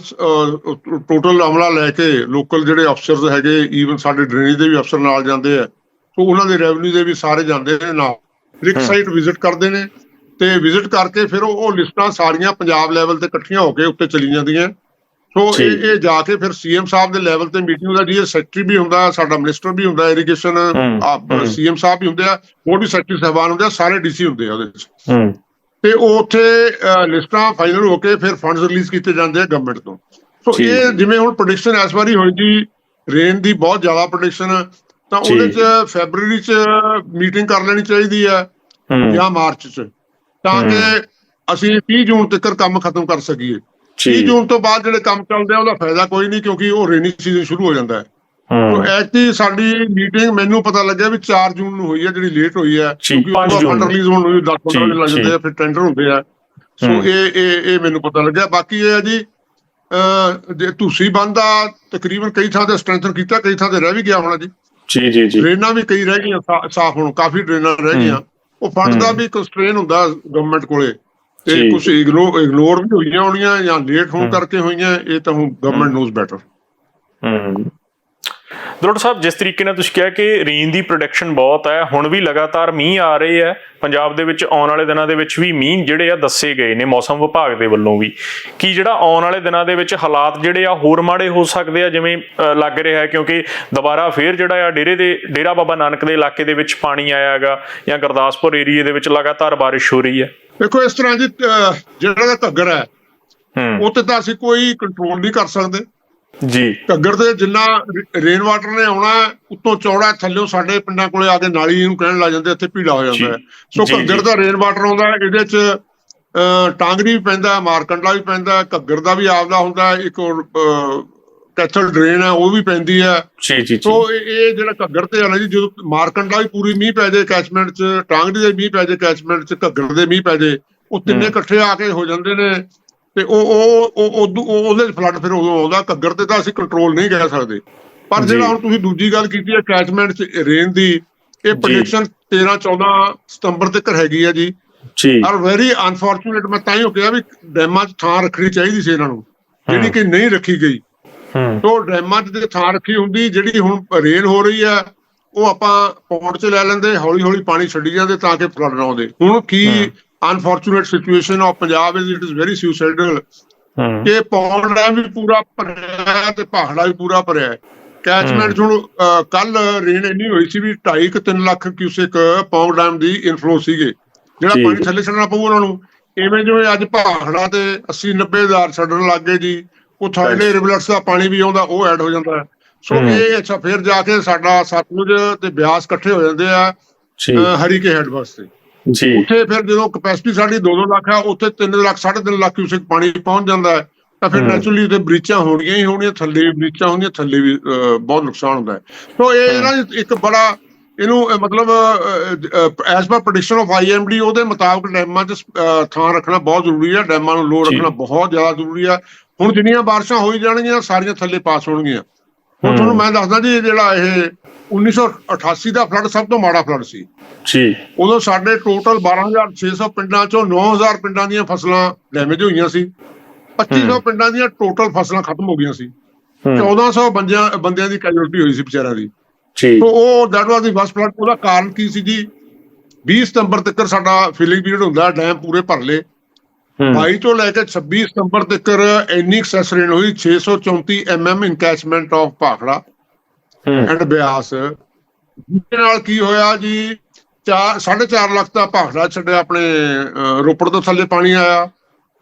ਟੋਟਲ ਅਮਲਾ ਲੈ ਕੇ ਲੋਕਲ ਜਿਹੜੇ ਅਫਸਰਸ ਹੈਗੇ ਈਵਨ ਸਾਡੇ ਡਰੇਨੇਜ ਦੇ ਵੀ ਅਫਸਰ ਨਾਲ ਜਾਂਦੇ ਆ ਸੋ ਉਹਨਾਂ ਦੇ ਰੈਵਨਿਊ ਦੇ ਵੀ ਸਾਰੇ ਜਾਂਦੇ ਨੇ ਨਾਲ ਇੱਕ। ਸਾਈਟ ਵਿਜ਼ਿਟ ਕਰਦੇ ਨੇ ਤੇ ਵਿਜ਼ਿਟ ਕਰਕੇ ਫਿਰ ਉਹ ਲਿਸਟਾਂ ਸਾਰੀਆਂ ਪੰਜਾਬ ਲੈਵਲ ਤੇ ਇਕੱਠੀਆਂ ਹੋ ਕੇ ਉੱਤੇ ਚਲੀ ਜਾਂਦੀਆਂ ਸੋ। ਇਹ ਇਹ ਜਾ ਕੇ ਫਿਰ ਸੀਐਮ ਸਾਹਿਬ ਦੇ ਲੈਵਲ ਤੇ ਮੀਟਿੰਗ ਹੁੰਦਾ ਜੀ ਸੈਕਟਰੀ ਵੀ ਹੁੰਦਾ ਸਾਡਾ ਮਿਨਿਸਟਰ ਵੀ ਹੁੰਦਾ ਇਰੀਗੇਸ਼ਨ। ਸੀਐਮ ਸਾਹਿਬ ਵੀ ਹੁੰਦੇ ਆ ਹੋਰ ਵੀ ਸੈਕਟਰੀ ਸਾਹਿਬਾਨ ਹੁੰਦੇ ਆ ਸਾਰੇ ਡੀਸੀ ਹੁੰਦੇ ਆ ਉਹਦੇ ਵਿੱਚ ਹੂੰ ਤੇ ਉਹ ਉੱਥੇ ਲਿਸਟਾਂ ਫਾਈਨਲ ਹੋ ਕੇ ਫਿਰ ਫੰਡਸ ਰਿਲੀਜ਼ ਕੀਤੇ ਜਾਂਦੇ ਆ ਗਵਰਨਮੈਂਟ ਤੋਂ ਸੋ। ਇਹ ਜਿਵੇਂ ਹੁਣ ਪ੍ਰੈਡਿਕਸ਼ਨ ਇਸ ਵਾਰੀ ਹੋਈ ਜੀ ਰੇਨ ਦੀ ਬਹੁਤ ਜ਼ਿਆਦਾ ਪ੍ਰੈਡਿਕਸ਼ਨ ਤਾਂ। ਉਹਦੇ ਚ ਫੈਬਰੂਰੀ ਚ ਮੀਟਿੰਗ ਕਰ ਲੈਣੀ ਚਾਹੀਦੀ ਹੂੰ ਜਾਂ ਮਾਰਚ ਚ ਤਾਂ। ਕਿ ਅਸੀਂ 30 ਜੂਨ ਤੱਕ ਕੰਮ ਖਤਮ ਕਰ ਸਕੀਏ 30 ਜੀ ਜੂਨ ਤੋਂ ਬਾਅਦ ਜਿਹੜੇ ਕੰਮ ਚੱਲਦੇ ਆ ਉਹਦਾ ਫਾਇਦਾ ਕੋਈ ਨਹੀਂ ਕਿਉਂਕਿ ਉਹ ਰੇਨੀ ਸੀਜ਼ਨ ਸ਼ੁਰੂ ਹੋ ਜਾਂਦਾ ਹੂੰ ਐਕਚੁਅਲੀ ਸਾਡੀ ਮੀਟਿੰਗ ਮੈਨੂੰ ਪਤਾ ਲੱਗਿਆ ਵੀ 4 ਜੂਨ ਨੂੰ ਹੋਈ ਹੈ ਜਿਹੜੀ ਲੇਟ ਹੋਈ ਹੈ। ਪੰਜ ਜੂਨ ਫੰਡ। ਰਿਲੀਜ਼ ਹੋਣ ਨੂੰ ਵੀ 10 15 ਦਿਨ ਲੱਗ ਜੀ, ਜਾਂਦੇ ਆ ਫਿਰ ਟੈਂਡਰ ਹੁੰਦੇ ਆ। ਸੋ। ਇਹ ਇਹ ਇਹ ਮੈਨੂੰ ਪਤਾ ਲੱਗਿਆ। ਬਾਕੀ ਇਹ ਹੈ ਜੀ ਜੇ ਤੁਸੀਂ ਬੰਦਾ ਤਕਰੀਬਨ ਕਈ ਥਾਂ ਤੇ ਸਟਰੈਂਥਨ ਕੀਤਾ ਕਈ ਥਾਂ ਤੇ ਰਹਿ ਵੀ ਗਿਆ ਹੋਣਾ ਜੀ। ਜੀ ਜੀ ਜੀ। ਡਰੇਨਾਂ ਵੀ ਕਈ ਰਹਿ ਗਈਆਂ ਸਾਫ਼ ਹੁਣ ਕਾਫੀ ਡਰੇਨਾਂ ਰਹਿ ਗਈਆਂ। ਉਹ ਫੰਡ ਦਾ। ਵੀ ਕੰਸਟ੍ਰੇਨ ਹੁੰਦਾ ਗਵਰਨਮੈਂਟ ਕੋਲੇ। ਤੇ। ਕੁਝ ਇਗਨੋਰ ਇਗਨੋਰ ਵੀ ਹੋਈਆਂ ਹੋਣੀਆਂ ਜਾਂ ਲੇਟ ਹੋਣ। ਕਰਕੇ ਹੋਈਆਂ ਇਹ ਤਾਂ ਹੁਣ ਗਵਰਨਮੈਂਟ ਨੋਜ਼ ਬੈਟਰ ਹੂੰ। ਦਰੋੜ ਸਾਹਿਬ ਜਿਸ ਤਰੀਕੇ ਨਾਲ ਤੁਸੀਂ ਕਿਹਾ ਕਿ ਰੇਨ ਦੀ ਪ੍ਰੋਡਕਸ਼ਨ ਬਹੁਤ ਹੈ ਹੁਣ ਵੀ ਲਗਾਤਾਰ ਮੀਂਹ ਆ ਰਹੇ ਹੈ ਪੰਜਾਬ ਦੇ ਵਿੱਚ ਆਉਣ ਵਾਲੇ ਦਿਨਾਂ ਦੇ ਵਿੱਚ ਵੀ ਮੀਂਹ ਜਿਹੜੇ ਆ ਦੱਸੇ ਗਏ ਨੇ ਮੌਸਮ ਵਿਭਾਗ ਦੇ ਵੱਲੋਂ ਵੀ। ਕੀ ਜਿਹੜਾ ਆਉਣ ਵਾਲੇ ਦਿਨਾਂ ਦੇ ਵਿੱਚ ਹਾਲਾਤ ਜਿਹੜੇ ਆ ਹੋਰ ਮਾੜੇ ਹੋ ਸਕਦੇ ਆ ਜਿਵੇਂ ਲੱਗ ਰਿਹਾ ਹੈ ਕਿਉਂਕਿ ਦੁਬਾਰਾ ਫੇਰ ਜਿਹੜਾ ਆ ਡੇਰੇ ਦੇ ਡੇਰਾ ਬਾਬਾ ਨਾਨਕ ਦੇ ਇਲਾਕੇ ਦੇ ਵਿੱਚ ਪਾਣੀ ਆਇਆ ਹੈਗਾ ਜਾਂ ਗੁਰਦਾਸਪੁਰ ਏਰੀਏ ਦੇ ਵਿੱਚ ਲਗਾਤਾਰ ਬਾਰਿਸ਼ ਹੋ ਰਹੀ ਹੈ? ਦੇਖੋ ਇਸ ਤਰ੍ਹਾਂ ਜੀ ਅਹ, ਜਿਹੜਾ ਦਾ ਘੱਗਰ ਹੈ ਹੂੰ। ਉਹ ਤੇ ਤਾਂ ਅਸੀਂ ਕੋਈ ਕੰਟਰੋਲ ਨਹੀਂ ਕਰ ਸਕਦੇ। ਜੀ। ਘੱਗਰ ਦੇ ਜਿੰਨਾ ਰੇਨ ਵਾਟਰ ਨੇ ਆਉਣਾ ਉੱਤੋਂ ਚੌੜਾ ਥੱਲੇੋਂ ਸਾਡੇ ਪਿੰਡਾਂ ਕੋਲੇ ਆ ਕੇ ਨਾਲੀ ਨੂੰ ਕਹਿਣ ਲੱਗ ਜਾਂਦੇ ਇੱਥੇ ਭੀੜਾ ਹੋ ਜਾਂਦਾ ਸੋ ਜੀ, ਘੱਗਰ ਜੀ। ਦਾ ਰੇਨ ਵਾਟਰ ਆਉਂਦਾ ਇਹਦੇ ਚ ਟਾਂਗਰੀ ਵੀ ਪੈਂਦਾ ਹੈ, ਮਾਰਕੰਡਾ ਵੀ ਪੈਂਦਾ ਘੱਗਰ ਦਾ ਵੀ ਆਪਦਾ ਹੁੰਦਾ ਇੱਕ ਕੈਥਲ ਡਰੇਨ ਹੈ ਉਹ ਵੀ ਪੈਂਦੀ ਹੈ। ਜੀ ਜੀ ਜੀ। ਸੋ ਇਹ ਜਿਹੜਾ ਘੱਗਰ ਤੇ ਆ ਨਾ ਜੀ ਜਦੋਂ ਮਾਰਕੰਡਾ ਵੀ ਪੂਰੀ ਮੀਂਹ ਪੈ ਜਾਏ ਕੈਚਮੈਂਟ ਚ ਟਾਂਗਰੀ ਦੇ ਮੀਂਹ ਪੈ ਜਾਏ ਕੈਚਮੈਂਟ ਚ ਘੱਗਰ ਦੇ ਮੀਂਹ ਪੈ ਜਾਏ ਉਹ ਤਿੰਨੇ। ਇਕੱਠੇ ਆ ਕੇ ਹੋ ਜਾਂਦੇ ਨੇ। ਤੇ ਉਹ ਉਹ ਉਹ ਉਦੋਂ- ਉਹ- ਉਹਦੇ ਫਲੱਡ ਫਿਰ ਉਦੋਂ ਆਉਂਦਾ ਘੱਗਰ ਤੇ ਤਾਂ ਅਸੀਂ ਕੰਟਰੋਲ ਨਹੀਂ ਕਰ ਸਕਦੇ। ਪਰ। ਜਿਹੜਾ ਹੁਣ ਤੁਸੀਂ ਦੂਜੀ ਗੱਲ ਕੀਤੀ ਹੈ ਕੈਚਮੈਂਟ ਰੇਨ ਦੀ ਇਹ ਪ੍ਰੈਡਿਕਸ਼ਨ 13 14 ਸਤੰਬਰ ਤੱਕ ਹੈਗੀ ਹੈ ਜੀ। ਜੀ। ਔਰ ਵੈਰੀ ਅਨਫੋਰਚੂਨੇਟ ਮੈਂ ਤਾਂ ਹੀ ਕਿਹਾ ਵੀ ਡੈਮਾਂ 'ਚ ਥਾਂ ਰੱਖਣੀ ਚਾਹੀਦੀ ਸੀ ਇਹਨਾਂ ਨੂੰ ਜਿਹੜੀ। ਕਿ ਨਹੀਂ ਰੱਖੀ ਗਈ। ਹੂੰ। ਤੋ ਡੈਮਾਂ 'ਚ ਥਾਂ ਰੱਖੀ ਹੁੰਦੀ ਜਿਹੜੀ ਹੁਣ ਰੇਨ ਹੋ ਰਹੀ ਹੈ ਉਹ ਆਪਾਂ ਪੌਂਡ 'ਚ ਲੈ ਲੈਂਦੇ ਹੌਲੀ ਹੌਲੀ ਪਾਣੀ ਛੱਡੀ ਜਾਂਦੇ ਤਾਂ ਕਿ ਫਲੱਡ ਨਾ ਆਉਂਦੇ। ਹੁਣ ਕੀ। Unfortunate situation of Punjab is it is very suicidal ਕਿ ਪੌਂਡ ਡੈਮ ਵੀ ਪੂਰਾ ਭਰਿਆ ਤੇ ਪਹਾੜਾ ਵੀ ਪੂਰਾ ਭਰਿਆ ਕੈਚਮੈਂਟ ਹੁਣ ਕੱਲ ਰੇਨ ਇੰਨੀ ਹੋਈ ਸੀ ਵੀ 2.5 3 ਲੱਖ ਕਿਊਸੈਕ ਪੌਂਡ ਡੈਮ ਦੀ ਇਨਫਲੋ ਸੀਗੇ। ਜਿਹੜਾ। ਪਾਣੀ ਥੱਲੇ ਛੱਡਣਾ ਪਊ ਉਹਨਾਂ ਨੂੰ। ਇਵੇਂ ਜਿਵੇਂ ਅੱਜ ਪਹਾੜਾ ਤੇ 80 90 ਹਜ਼ਾਰ ਛੱਡਣ ਲੱਗ ਗਏ ਜੀ ਉਹ ਥੱਲੇ ਰਿਵਰਸ ਦਾ ਪਾਣੀ ਵੀ ਆਉਂਦਾ ਉਹ ਐਡ ਹੋ ਜਾਂਦਾ ਹੈ। ਸੋ ਹਮ। ਇਹ ਅੱਛਾ ਫਿਰ ਜਾ ਕੇ ਸਾਡਾ ਸਤਲੁਜ ਤੇ ਬਿਆਸ ਇਕੱਠੇ ਹੋ ਜਾਂਦੇ ਆ ਜੀ ਅਹ, ਹਰੀਕੇ ਹੈਡ ਵਾਸਤੇ ਜੀ। ਉੱਥੇ ਫਿਰ ਜਦੋਂ ਕਪੈਸਿਟੀ ਸਾਡੀ 2-2 ਲੱਖ ਆ ਉੱਥੇ 3 ਲੱਖ 3.5 ਲੱਖ ਕਿਊਸੈਕ ਪਾਣੀ ਪਹੁੰਚ ਜਾਂਦਾ ਹੈ। ਤਾਂ ਫਿਰ। ਨੈਚੁਰਲੀ ਤੇ ਬ੍ਰੀਚਾਂ ਹੋਣਗੀਆਂ ਹੀ ਹੋਣਗੀਆਂ ਥੱਲੇ ਵੀ ਬ੍ਰੀਚਾਂ ਹੁੰਦੀਆਂ ਥੱਲੇ ਵੀ ਬਹੁਤ ਨੁਕਸਾਨ ਹੁੰਦਾ ਹੈ। ਸੋ ਇਹ ਨਾ ਇੱਕ ਬੜਾ ਇਹਨੂੰ ਮਤਲਬ as per prediction of IMD ਉਹਦੇ ਮੁਤਾਬਕ ਡੈਮਾਂ 'ਚ ਥਾਂ ਰੱਖਣਾ ਬਹੁਤ ਜ਼ਰੂਰੀ ਹੈ। ਡੈਮਾਂ ਨੂੰ ਲੋ। ਰੱਖਣਾ ਬਹੁਤ ਜ਼ਿਆਦਾ ਜ਼ਰੂਰੀ ਹੈ। ਹੁਣ ਜਿੰਨੀਆਂ ਬਾਰਿਸ਼ਾਂ ਹੋਈ ਜਾਣਗੀਆਂ ਸਾਰੀਆਂ ਥੱਲੇ ਪਾਸ ਹੋਣਗੀਆਂ। ਹੁਣ। ਤੁਹਾਨੂੰ ਮੈਂ ਦੱਸਦਾ ਜੀ ਜਿਹੜਾ ਇਹ 1988 ਦਾ ਫਲੱਡ ਸਭ ਤੋਂ ਮਾੜਾ ਫਲੱਡ ਸੀ। ਜੀ। ਉਦੋਂ ਸਾਡੇ ਟੋਟਲ 12600 ਪਿੰਡਾਂ ਚੋਂ 9000 ਪਿੰਡਾਂ ਦੀਆਂ ਫਸਲਾਂ ਡੈਮੇਜ ਹੋਈਆਂ ਸੀ। 2500 ਪਿੰਡਾਂ ਦੀਆਂ ਟੋਟਲ ਫਸਲਾਂ ਖਤਮ ਹੋ ਗਈਆਂ ਸੀ। ਹੂੰ। 1400 ਬੰਦਿਆਂ ਬੰਦਿਆਂ ਦੀ ਕੈਜੁਅਲਟੀ ਹੋਈ ਸੀ ਵਿਚਾਰਿਆਂ ਦੀ। ਜੀ। ਸੋ ਉਹ that was the first flood ਉਹਦਾ ਕਾਰਨ ਕੀ ਸੀ ਜੀ? 20 ਸਤੰਬਰ ਤੱਕ ਸਾਡਾ ਫਿਲਿੰਗ ਪੀਰੀਅਡ ਹੁੰਦਾ ਡੈਮ ਪੂਰੇ ਭਰ ਹੂੰ। 22 ਤੋਂ ਲੈ ਕੇ 26 ਸਤੰਬਰ ਤੱਕ ਇੰਨੀ ਐਕਸੈਸ ਰੇਨ ਹੋਈ 634 MM in catchment of Bhakra. And Beas. ਜਿਹਦੇ ਨਾਲ ਕੀ ਹੋਇਆ ਜੀ 4 4.5 ਲੱਖ ਦਾ ਭਾਖੜਾ ਛੱਡਿਆ ਆਪਣੇ ਰੋਪੜ ਤੋਂ ਥੱਲੇ ਪਾਣੀ ਆਇਆ।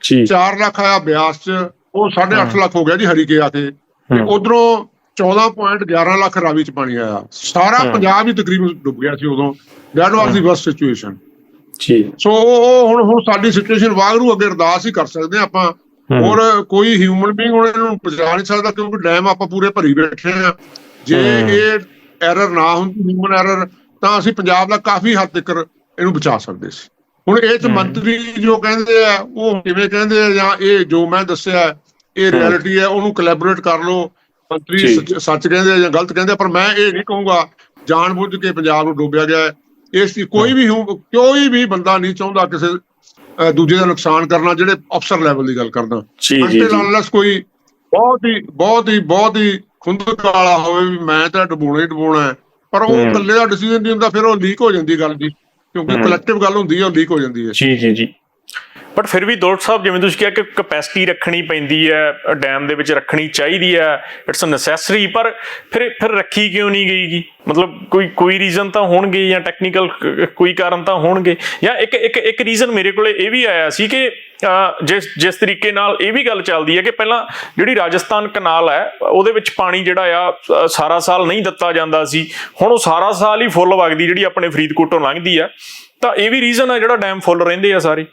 ਜੀ। 4 ਲੱਖ ਆਇਆ ਬਿਆਸ ਚ। ਉਹ 8.5 ਲੱਖ ਹੋ ਗਿਆ ਜੀ ਹਰੀਕੇ ਆ ਕੇ। ਉਧਰੋਂ 14.11 ਲੱਖ ਰਾਵੀ ਚ ਪਾਣੀ ਆਇਆ। ਸਾਰਾ। ਪੰਜਾਬ ਹੀ ਤਕਰੀਬਨ ਡੁੱਬ ਗਿਆ ਸੀ ਉਦੋਂ। That was the worst situation ਜੀ। ਸੋ ਹੁਣ ਹੁਣ ਸਾਡੀ ਸਿਚੁਏਸ਼ਨ ਵਾਗਰੂ ਅੱਗੇ ਅਰਦਾਸ ਹੀ ਕਰ ਸਕਦੇ ਹਾਂ ਆਪਾਂ। ਔਰ ਕੋਈ ਹਿਊਮਨ ਬੀਇੰਗ ਹੁਣ ਇਹਨੂੰ ਬਚਾ ਨਹੀਂ ਸਕਦਾ ਕਿਉਂਕਿ ਡੈਮ ਆਪਾਂ ਪੂਰੇ ਭਰੀ ਬੈਠੇ ਆ ਜੇ। ਇਹ ਐਰਰ ਨਾ ਹੁੰਦੀ ਹਿਊਮਨ ਐਰਰ ਤਾਂ ਅਸੀਂ ਪੰਜਾਬ ਦਾ ਕਾਫੀ ਹੱਦ ਤੱਕ ਇਹਨੂੰ ਬਚਾ ਸਕਦੇ ਸੀ ਹੁਣ ਇਹ ਚ। ਮੰਤਰੀ ਜੋ ਕਹਿੰਦੇ ਆ ਉਹ ਕਿਵੇਂ ਕਹਿੰਦੇ ਆ ਜਾਂ ਇਹ ਜੋ ਮੈਂ ਦੱਸਿਆ ਇਹ। ਰਿਐਲਿਟੀ ਹੈ ਉਹਨੂੰ ਕੋਲੈਬੋਰੇਟ ਕਰ ਲਓ ਮੰਤਰੀ। ਸੱਚ- ਕਹਿੰਦੇ ਆ ਜਾਂ ਗਲਤ ਕਹਿੰਦੇ ਆ, ਪਰ ਮੈਂ ਇਹ ਨਹੀਂ ਕਹੂੰਗਾ ਜਾਣਬੁੱਝ ਕੇ ਪੰਜਾਬ ਨੂੰ ਡੋਬਿਆ ਗਿਆ ਹੈ ਇਸ ਦੀ ਕੋਈ ਵੀ ਕੋਈ ਵੀ ਬੰਦਾ ਨਹੀਂ ਚਾਹੁੰਦਾ ਕਿਸੇ ਦੂਜੇ ਦਾ ਨੁਕਸਾਨ ਕਰਨਾ ਜਿਹੜੇ ਅਫਸਰ ਲੈਵਲ ਦੀ ਗੱਲ ਕਰਦਾ ਜੀ ਜੀ ਅੰਟਿਲ ਅਨਲੈਸ ਕੋਈ ਬਹੁਤ ਹੀ ਬਹੁਤ ਹੀ ਬਹੁਤ ਹੀ ਖੁੰਦਕ ਵਾਲਾ ਹੋਵੇ ਵੀ ਮੈਂ ਤਾਂ ਡੁਬੋਣਾ ਹੀ ਡੁਬੋਣਾ ਹੈ ਪਰ ਉਹ। ਇਕੱਲੇ ਦਾ ਡਿਸੀਜਨ ਨਹੀਂ ਹੁੰਦਾ ਫਿਰ ਉਹ ਲੀਕ ਹੋ ਜਾਂਦੀ ਗੱਲ ਜੀ ਕਿਉਂਕਿ। ਕਲੈਕਟਿਵ ਗੱਲ ਹੁੰਦੀ ਹੈ ਉਹ ਲੀਕ ਹੋ ਜਾਂਦੀ ਹੈ ਜੀ ਜੀ ਜੀ ਬਟ ਫਿਰ ਵੀ ਦੋਲਤ ਸਾਹਿਬ, ਜਿਵੇਂ ਤੁਸੀਂ ਕਿਹਾ ਕਿ ਕਪੈਸਿਟੀ ਰੱਖਣੀ ਪੈਂਦੀ ਹੈ ਡੈਮ ਦੇ ਵਿੱਚ ਰੱਖਣੀ ਚਾਹੀਦੀ ਹੈ ਇਟਸ ਨੈਸੈਸਰੀ ਪਰ ਫਿਰ ਫਿਰ ਰੱਖੀ ਕਿਉਂ ਨਹੀਂ ਗਈਗੀ ਮਤਲਬ ਕੋਈ ਕੋਈ ਰੀਜ਼ਨ ਤਾਂ ਹੋਣਗੇ ਜਾਂ ਟੈਕਨੀਕਲ ਕੋਈ ਕਾਰਨ ਤਾਂ ਹੋਣਗੇ? ਜਾਂ ਇੱਕ ਇੱਕ ਇੱਕ ਰੀਜ਼ਨ ਮੇਰੇ ਕੋਲੇ ਇਹ ਵੀ ਆਇਆ ਸੀ ਕਿ ਜਿਸ ਜਿਸ ਤਰੀਕੇ ਨਾਲ ਇਹ ਵੀ ਗੱਲ ਚੱਲਦੀ ਹੈ ਕਿ ਪਹਿਲਾਂ ਜਿਹੜੀ ਰਾਜਸਥਾਨ ਕਨਾਲ ਹੈ, ਉਹਦੇ ਵਿੱਚ ਪਾਣੀ ਜਿਹੜਾ ਆ ਸਾਰਾ ਸਾਲ ਨਹੀਂ ਦਿੱਤਾ ਜਾਂਦਾ ਸੀ। ਹੁਣ ਉਹ ਸਾਰਾ ਸਾਲ ਹੀ ਫੁੱਲ ਵਗਦੀ ਜਿਹੜੀ ਆਪਣੇ ਫਰੀਦਕੋਟੋਂ ਲੰਘਦੀ ਆ ਤਾਂ ਇਹ ਵੀ ਰੀਜ਼ਨ ਆ ਜਿਹੜਾ ਡੈਮ ਫੁੱਲ ਰਹਿੰਦੇ ਆ ਸਾਰੇ।